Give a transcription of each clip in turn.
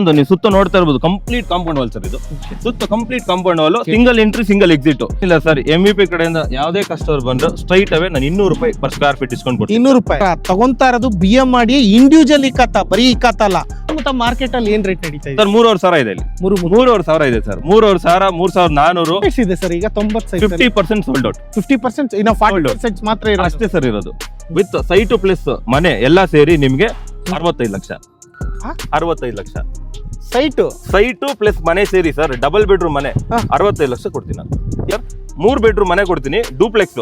ಒಂದು ನೀವು ಸುತ್ತ ನೋಡ್ತಾ ಇರ್ಬೋದು ಕಂಪ್ಲೀಟ್ ಕಾಂಪೌಂಡ್ ವಾಲ್ ಸರ್ ಇದು. ಸುತ್ತ complete compound wall single entry single exit ಇಲ್ಲ ಸರ್ ಎಂ ಪಿ ಕಡೆಯಿಂದ ಯಾವುದೇ ಕಸ್ಟಮರ್ ಬಂದ್ರು ಸ್ಟ್ರೈಟ್ ಅವೇ ನಾನು ಇನ್ನೂರು ರೂಪಾಯಿ ಪರ್ ಸ್ಕ್ವೇರ್ ಫೀಟ್ ಡಿಸ್ಕೌಂಟ್ ಕೊಡ್ತೀನಿ. ಇನ್ನೂರು ರೂಪಾಯಿ. ತಗೊಂತಾ ಇರೋದು ಬಿ ಎಂ ಮಾಡಿ ಇಂಡಿವಿಜುವಲ್ ಇಕ್ಕತ್ತ ಬರೀ ಇಕ್ಕತ್ತ ಅಲ್ಲ. ಮಾರ್ಕೆಟ್ ಅಲ್ಲಿ ಏನ್ ರೇಟ್ ನಡೀತಾ ಇದೆ? ಸರ್ ಮೂರುವರೆ ಸಾವಿರ ಇದೆ ಇಲ್ಲಿ. ಮೂರು ಮೂರು ಮೂರುವರೆ ಸಾವಿರ ಇದೆ ಸರ್ ಮೂರುವರೆ ಸಾವಿರ ಮೂರ್ ಸಾವಿರದ ನಾನೂರು. ಇದೆ ಸರ್ ಈಗ ತೊಂಬತ್ತು fifty percent sold out fifty percent ಇನ್ನು ಫಾರ್ಟಿ ಪರ್ಸೆಂಟ್ ಮಾತ್ರ ಇರೋದು. ಅಷ್ಟೇ ಸರ್ ಇರೋದು. ವಿತ್ ಸೈಟು ಪ್ಲಸ್ ಮನೆ ಎಲ್ಲಾ ಸೇರಿ ನಿಮ್ಗೆ ಅರವತ್ತೈದು ಲಕ್ಷ? ಅರವತ್ತೈದು ಲಕ್ಷ. ಸೈಟು? ಸೈಟು ಪ್ಲಸ್ ಮನೆ ಸೇರಿ ಸರ್ ಡಬಲ್ ಬೆಡ್ರೂಮ್ ಮನೆ. ಅರವತ್ತೈದು ಲಕ್ಷ ಕೊಡ್ತೀನಿ ನಾನು? ಮೂರ್ ಬೆಡ್ರೂಮ್ ಮನೆ ಕೊಡ್ತೀನಿ ಡೂಪ್ಲೆಕ್ಸ್.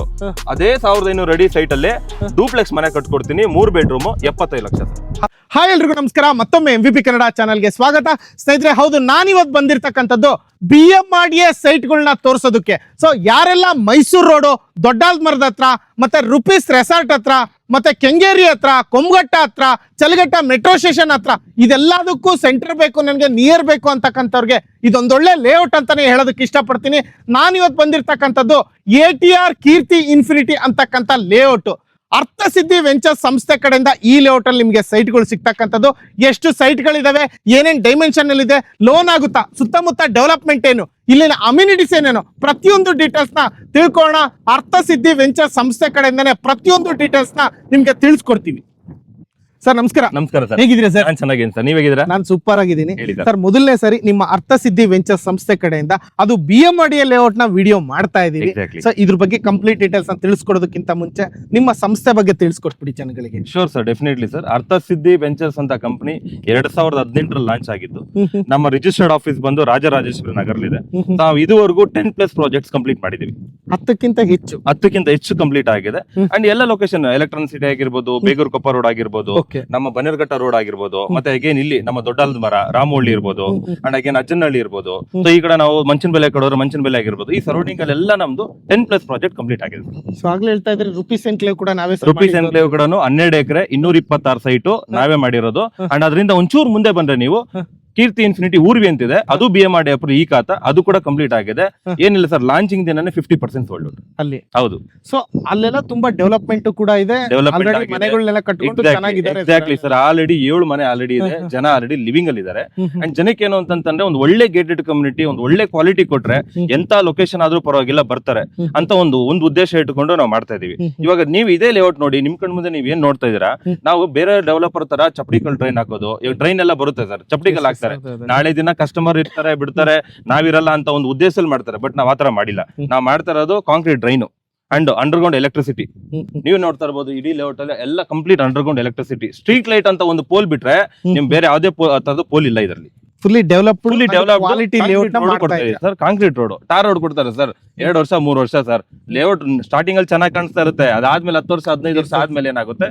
ಅದೇ ಸಾವಿರದ ಐನೂರು ಅಡಿ ಸೈಟ್ ಅಲ್ಲಿ ಡೂಪ್ಲೆಕ್ಸ್ ಮನೆ ಕಟ್ಕೊಡ್ತೀನಿ ಮೂರ್ ಬೆಡ್ರೂಮ್ ಎಪ್ಪತ್ತೈದು ಲಕ್ಷ ಸರ್. ಹಾಯ್ ಎಲ್ರಿಗೂ ನಮಸ್ಕಾರ. ಮತ್ತೊಮ್ಮೆ ಎಂ ವಿ ಪಿ ಕನ್ನಡ ಚಾನಲ್ಗೆ ಸ್ವಾಗತ. ಸ್ನೇಹಿತರೆ, ಹೌದು, ನಾನಿವತ್ತು ಬಂದಿರತಕ್ಕಂಥದ್ದು B M R D A ಸೈಟ್ಗಳನ್ನ ತೋರಿಸೋದಕ್ಕೆ. ಸೊ ಯಾರೆಲ್ಲ ಮೈಸೂರು ರೋಡು ದೊಡ್ಡಾಲ್ ಮರದ ಹತ್ರ, ಮತ್ತೆ ರುಪೀಸ್ ರೆಸಾರ್ಟ್ ಹತ್ರ, ಮತ್ತೆ ಕೆಂಗೇರಿ ಹತ್ರ, ಕೊಮ್ಗಟ್ಟ ಹತ್ರ ಚಲಗಟ್ಟ ಮೆಟ್ರೋ ಸ್ಟೇಷನ್ ಹತ್ರ, ಇದೆಲ್ಲದಕ್ಕೂ ಸೆಂಟರ್ ಬೇಕು, ನನಗೆ ನಿಯರ್ ಬೇಕು ಅಂತಕ್ಕಂಥವ್ರಿಗೆ ಇದೊಂದೊಳ್ಳೆ ಲೇಔಟ್ ಅಂತಾನೆ ಹೇಳೋದಕ್ಕೆ ಇಷ್ಟಪಡ್ತೀನಿ. ನಾನಿವತ್ತು ಬಂದಿರತಕ್ಕಂಥದ್ದು A T R Keerthi infinity ಅಂತಕ್ಕಂಥ ಲೇಔಟ್ ಅರ್ಥಸಿದ್ಧಿ ವೆಂಚರ್ ಸಂಸ್ಥೆ ಕಡೆಯಿಂದ ಈ ಲೇಔಟ್ ಅಲ್ಲಿ ನಿಮಗೆ ಸೈಟ್ಗಳು ಸಿಗ್ತಕ್ಕಂಥದ್ದು. ಎಷ್ಟು ಸೈಟ್ಗಳಿದಾವೆ ಏನೇನು ಡೈಮೆನ್ಷನ್ ಅಲ್ಲಿ ಇದೆ ಲೋನ್ ಆಗುತ್ತಾ? ಸುತ್ತಮುತ್ತ ಡೆವಲಪ್ಮೆಂಟ್ ಏನು? ಇಲ್ಲಿನ ಅಮ್ಯುನಿಟೀಸ್ ಏನೇನು? ಪ್ರತಿಯೊಂದು ಡೀಟೇಲ್ಸ್ನ ತಿಳ್ಕೊಳ್ಳೋಣ. ಅರ್ಥಸಿದ್ಧಿ ವೆಂಚರ್ ಸಂಸ್ಥೆ ಕಡೆಯಿಂದನೇ ಪ್ರತಿಯೊಂದು ಡೀಟೇಲ್ಸ್ನ ನಿಮ್ಗೆ ತಿಳಿಸ್ಕೊಡ್ತೀವಿ. ಸರ್ ನಮಸ್ಕಾರ. ನಮಸ್ಕಾರ ಸರ್. ಹೇಗಿದ್ದೀರಾ ಸರ್? ನಾನ್ ಚೆನ್ನಾಗಿದ್ದೀನಿ ಸರ್. ನೀವ್ ಹೇಗಿದ್ದೀರಾ? ನಾನು ಸೂಪರ್ ಆಗಿದ್ದೀನಿ ಹೇಳಿ ಸರ್. ಸರ್ ಮೊದಲನೇ ಸರಿ ನಿಮ್ಮ ಅರ್ಥಸಿದ್ಧಿ ವೆಂಚರ್ ಸಂಸ್ಥೆ ಕಡೆಯಿಂದ ಅದು ಬಿ ಎಂ ಡಿ ಲೇಔಟ್ನ ವಿಡಿಯೋ ಮಾಡ್ತಾ ಇದೀವಿ ಸರ್ ಇದ್ರ ಬಗ್ಗೆ ಕಂಪ್ಲೀಟ್ ಡೀಟೇಲ್ಸ್ ಅಂತ ತಿಳಿಸ್ಕೊಡೋದಕ್ಕಿಂತ ಮುಂಚೆ ನಿಮ್ಮ ಸಂಸ್ಥೆ ಬಗ್ಗೆ ತಿಳಿಸ್ಕೊಟ್ಬಿಡಿ ಜನಗಳಿಗೆ. Sure sir definitely sir Arthasiddhi ventures ಅಂತ ಕಂಪನಿ ಎರಡ್ ಸಾವಿರದ ಹದಿನೆಂಟರಲ್ಲಿ ಲಾಂಚ್ ಆಗಿದ್ದು ನಮ್ಮ ರಿಜಿಸ್ಟರ್ಡ್ ಆಫೀಸ್ ಬಂದು ರಾಜರಾಜೇಶ್ವರಿ ನಗರಲ್ಲಿದೆ. ನಾವು ಇದುವರೆಗೂ ಟೆನ್ ಪ್ಲಸ್ ಪ್ರಾಜೆಕ್ಟ್ಸ್ ಕಂಪ್ಲೀಟ್ ಮಾಡಿದೀವಿ. ಹತ್ತಕ್ಕಿಂತ ಹೆಚ್ಚು. ಹತ್ತಕ್ಕಿಂತ ಹೆಚ್ಚು ಕಂಪ್ಲೀಟ್ ಆಗಿದೆ. ಅಂಡ್ ಎಲ್ಲ ಲೊಕೇಶನ್ ಎಲೆಕ್ಟ್ರಾನಿಕ್ ಸಿಟಿ ಆಗಿರ್ಬೋದು ಬೇಗೂರು ಕೊಪ್ಪ ರೋಡ್ ಆಗಿರ್ಬೋದು ನಮ್ಮ ಬನ್ನೇರ್ಘಟ್ಟ ರೋಡ್ ಆಗಿರ್ಬೋದು ಮತ್ತೆ ಅಗೇನ್ ಇಲ್ಲಿ ನಮ್ಮ ದೊಡ್ಡಲ್ದ ಮರ ರಾಮೋಳ್ಳಿ ಇರ್ಬೋದು ಅಂಡ್ ಅಗೇನ್ ಅಜ್ಜನಹಳ್ಳಿ ಇರ್ಬೋದು. ಸೊ ಈ ಕಡೆ ನಾವು ಮಂಚಿನ ಬೆಲೆ ಕಡೋರು ಮಂಚನ್ ಬೆಲೆ ಆಗಿರ್ಬೋದು. ಈ ಸರೌಂಡಿಂಗ್ ಅಲ್ಲೆಲ್ಲ ನಮ್ದು ಟೆನ್ ಪ್ಲಸ್ ಪ್ರಾಜೆಕ್ಟ್ ಕಂಪ್ಲೀಟ್ ಆಗಿದೆ ಸೊ ಆಗ್ಲೇ ಹೇಳ್ತಾ ಇದ್ರೆ ರುಪೀಸ್ ಎನ್ಕ್ಲೇವ್ ಕೂಡ ನಾವೇ ರುಪೀಸ್. ಎನ್ಕ್ಲೇವ್ ಕೂಡ ಹನ್ನೆರಡು ಎಕರೆ ಇನ್ನೂರ ಇಪ್ಪತ್ತಾರು ಸೈಟು ನಾವೇ ಮಾಡಿರೋದು. ಅಂಡ್ ಅದರಿಂದ ಒಂಚೂರು ಮುಂದೆ ಬಂದ್ರೆ ನೀವು. ಕೀರ್ತಿ ಇನ್ಫಿನಿಟಿ ಊರ್ವಿ ಅಂತಿದೆ. ಅದು ಬಿ ಎಂ ಆರ್ ಈ ಖಾತ. ಅದು ಕೂಡ ಕಂಪ್ಲೀಟ್ ಆಗಿದೆ. ಏನಿಲ್ಲ ಸರ್ ಲಾಂಚಿಂಗ್ ದಿನನೇ ಫಿಫ್ಟಿ ಪರ್ಸೆಂಟ್ ಸೋಲ್ಡ್ ಅಲ್ಲಿ. ಹೌದು. ಸೊ ಅಲ್ಲೆಲ್ಲ ತುಂಬಾ ಡೆವಲಪ್ಮೆಂಟ್ ಕೂಡ ಇದೆ. ಎಕ್ಸಾಕ್ಟ್ಲಿ ಸರ್ ಆಲ್ರೆಡಿ ಏಳು ಮನೆ ಆಲ್ರೆಡಿ ಇದೆ. ಜನ ಆಲ್ರೆಡಿ ಲಿವಿಂಗ್ ಅಲ್ಲಿ ಹ್ಮ್. ಅಂಡ್ ಜನಕ್ಕೆ ಏನು ಅಂತಂದ್ರೆ ಒಂದು ಒಳ್ಳೆ ಗೇಟೆಡ್ ಕಮ್ಯುನಿಟಿ ಒಂದು ಒಳ್ಳೆ ಕ್ವಾಲಿಟಿ ಕೊಟ್ರೆ ಎಂತ ಲೊಕೇಶನ್ ಆದ್ರೂ ಪರವಾಗಿಲ್ಲ ಬರ್ತಾರೆ ಅಂತ ಒಂದು ಒಂದು ಉದ್ದೇಶ ಇಟ್ಕೊಂಡು ನಾವು ಮಾಡ್ತಾ ಇದೀವಿ. ಇವಾಗ ನೀವು ಇದೇ ಲೇಔಟ್ ನೋಡಿ ನಿಮ್ ಕಣ್ ಮುಂದೆ ನೀವ್ ಏನ್ ನೋಡ್ತಾ ಇದೀರಾ ನಾವು ಬೇರೆ ಡೆವಲಪರ್ ತರ ಚಪ್ಪಡಿಕಲ್ ಟ್ರೈನ್ ಹಾಕೋದು ಟ್ರೈನ್ ಎಲ್ಲ ಬರುತ್ತೆ ಸರ್ ಚಪ್ಪಡಿಕಲ್ ಹಾಕ್ತಾರೆ. ಹೌದು. ನಾಳೆ ದಿನ ಕಸ್ಟಮರ್ ಇರ್ತಾರೆ ಬಿಡ್ತಾರೆ ನಾವಿರಲ್ಲ ಅಂತ ಒಂದು ಉದ್ದೇಶದಲ್ಲಿ ಮಾಡ್ತಾರೆ ಬಟ್ ನಾವ್ ಆತರ ಮಾಡಿಲ್ಲ. ನಾವ್ ಮಾಡ್ತಾ ಇರೋದು concrete drain and underground electricity. ನೀವು ನೋಡ್ತಾ ಇರಬಹುದು ಇಡೀ ಲೇಔಟ್ ಅಲ್ಲಿ ಎಲ್ಲ complete underground electricity street light ಅಂತ ಒಂದು ಪೋಲ್ ಬಿಟ್ರೆ. ನಿಮ್ ಬೇರೆ ಯಾವುದೇ ತರದ್ದು ಪೋಲ್ ಇಲ್ಲ ಇದರಲ್ಲಿ fully develop fully develop quality layout ಮಾಡ್ತಾ sir concrete road tar road ಕೊಡ್ತಾರೆ ಸರ್ ಎರಡು ವರ್ಷ ಮೂರು ವರ್ಷ ಸರ್. ಲೇಔಟ್ ಸ್ಟಾರ್ಟಿಂಗ್ ಅಲ್ಲಿ ಚೆನ್ನಾಗಿ ಕಾಣಿಸ್ತಾ ಇರುತ್ತೆ. ಅದಾದ್ಮೇಲೆ ಹತ್ತು ವರ್ಷ ಹದಿನೈದು ವರ್ಷ ಆದ್ಮೇಲೆ ಏನಾಗುತ್ತೆ?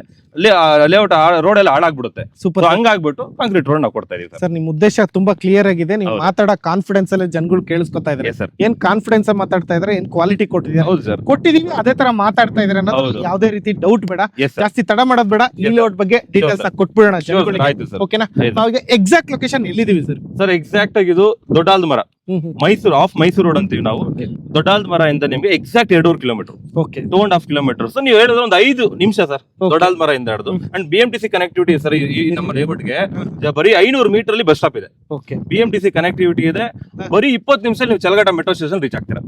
ಲೇಔಟ್ ರೋಡ್ ಎಲ್ಲ ಹಾಳಾಗ್ಬಿಡುತ್ತೆ. ಸೂಪರ್ ಹಂಗಾಗ್ಬಿಟ್ಟು ಕಾಂಕ್ರೀಟ್ ರೋಡ್ ನಾವು ಕೊಡ್ತಾ ಇದೀವಿ ಸರ್. ನಿಮ್ಮ ನಿಮ್ ಉದ್ದೇಶ ತುಂಬಾ ಕ್ಲಿಯರ್ ಆಗಿದೆ. ನೀವು. ಮಾತಾಡೋ ಕಾನ್ಫಿಡೆನ್ಸ್ ಅಲ್ಲಿ ಜನಗಳು ಕೇಳಿಸ್ಕೊತಾ ಇದ್ದಾರೆ. ಸರ್ ಏನ್ ಕಾನ್ಫಿಡೆನ್ಸ್ ಮಾತಾಡ್ತಾ ಇದ್ರೆ ಏನ್ ಕ್ವಾಲಿಟಿ ಕೊಟ್ಟಿದ್ದೀರಾ? ಹೌದು ಸರ್. ಕೊಟ್ಟಿದೀವಿ ಅದೇ ತರ ಮಾತಾಡ್ತಾ ಇದ್ರೆ ಅನ್ನೋದು ಯಾವುದೇ ರೀತಿ ಡೌಟ್ ಬೇಡ. ಜಾಸ್ತಿ ತಡ ಮಾಡೋದ್ ಬೇಡ. ಈ ಲೇಔಟ್ ಬಗ್ಗೆ ಡೀಟೇಲ್ಸ್. ಕೊಟ್ಬಿಡೋಣ ಓಕೆನಾ ನಾವ್ ಎಕ್ಸಾಕ್ಟ್ ಲೊಕೇಶನ್ ಎಲ್ಲಿದೀವಿ ಸರ್ ಸರ್ ಎಕ್ಸಾಕ್ಟ್ ಆಗಿ ಇದು ದೊಡ್ಡಾಲ್ದ ಮರ. ಮೈಸೂರು ಆಫ್ ಮೈಸೂರು ರೋಡ್ ಅಂತೀವಿ ನಾವು. ದೊಡ್ಡಾಲ್ದ ಮರ ಇಂದ ನಿಮ್ಗೆ ಎಕ್ಸಾಕ್ಟ್ ಎರಡೂವರೆ kilometre okay two and half kilometre so ನೀವು ಹೇಳಿದ್ರೆ ಒಂದು ಐದು ನಿಮಿಷ ಸರ್ ದೊಡ್ಡಾಲ್ ದೊಡ್ಡಾಲ್ದ ಮರ ಇಂದ ಹಿಡಿದು. And B M T C connectivity sir ಈ ನಮ್ಮ ರೇಬಟ್ಗೆ ಬರೀ ಐನೂರು ಮೀಟರ್ ಅಲ್ಲಿ ಬಸ್ ಸ್ಟಾಪ್ ಇದೆ. Okay B M T C connectivity ಇದೆ. ಬರೀ ಇಪ್ಪತ್ತು ನಿಮಿಷದಲ್ಲಿ ನೀವು ಚಲಗಟ್ಟ ಮೆಟ್ರೋ ಸ್ಟೇಷನ್ ರೀಚ್ ಆಗ್ತೀರಾ.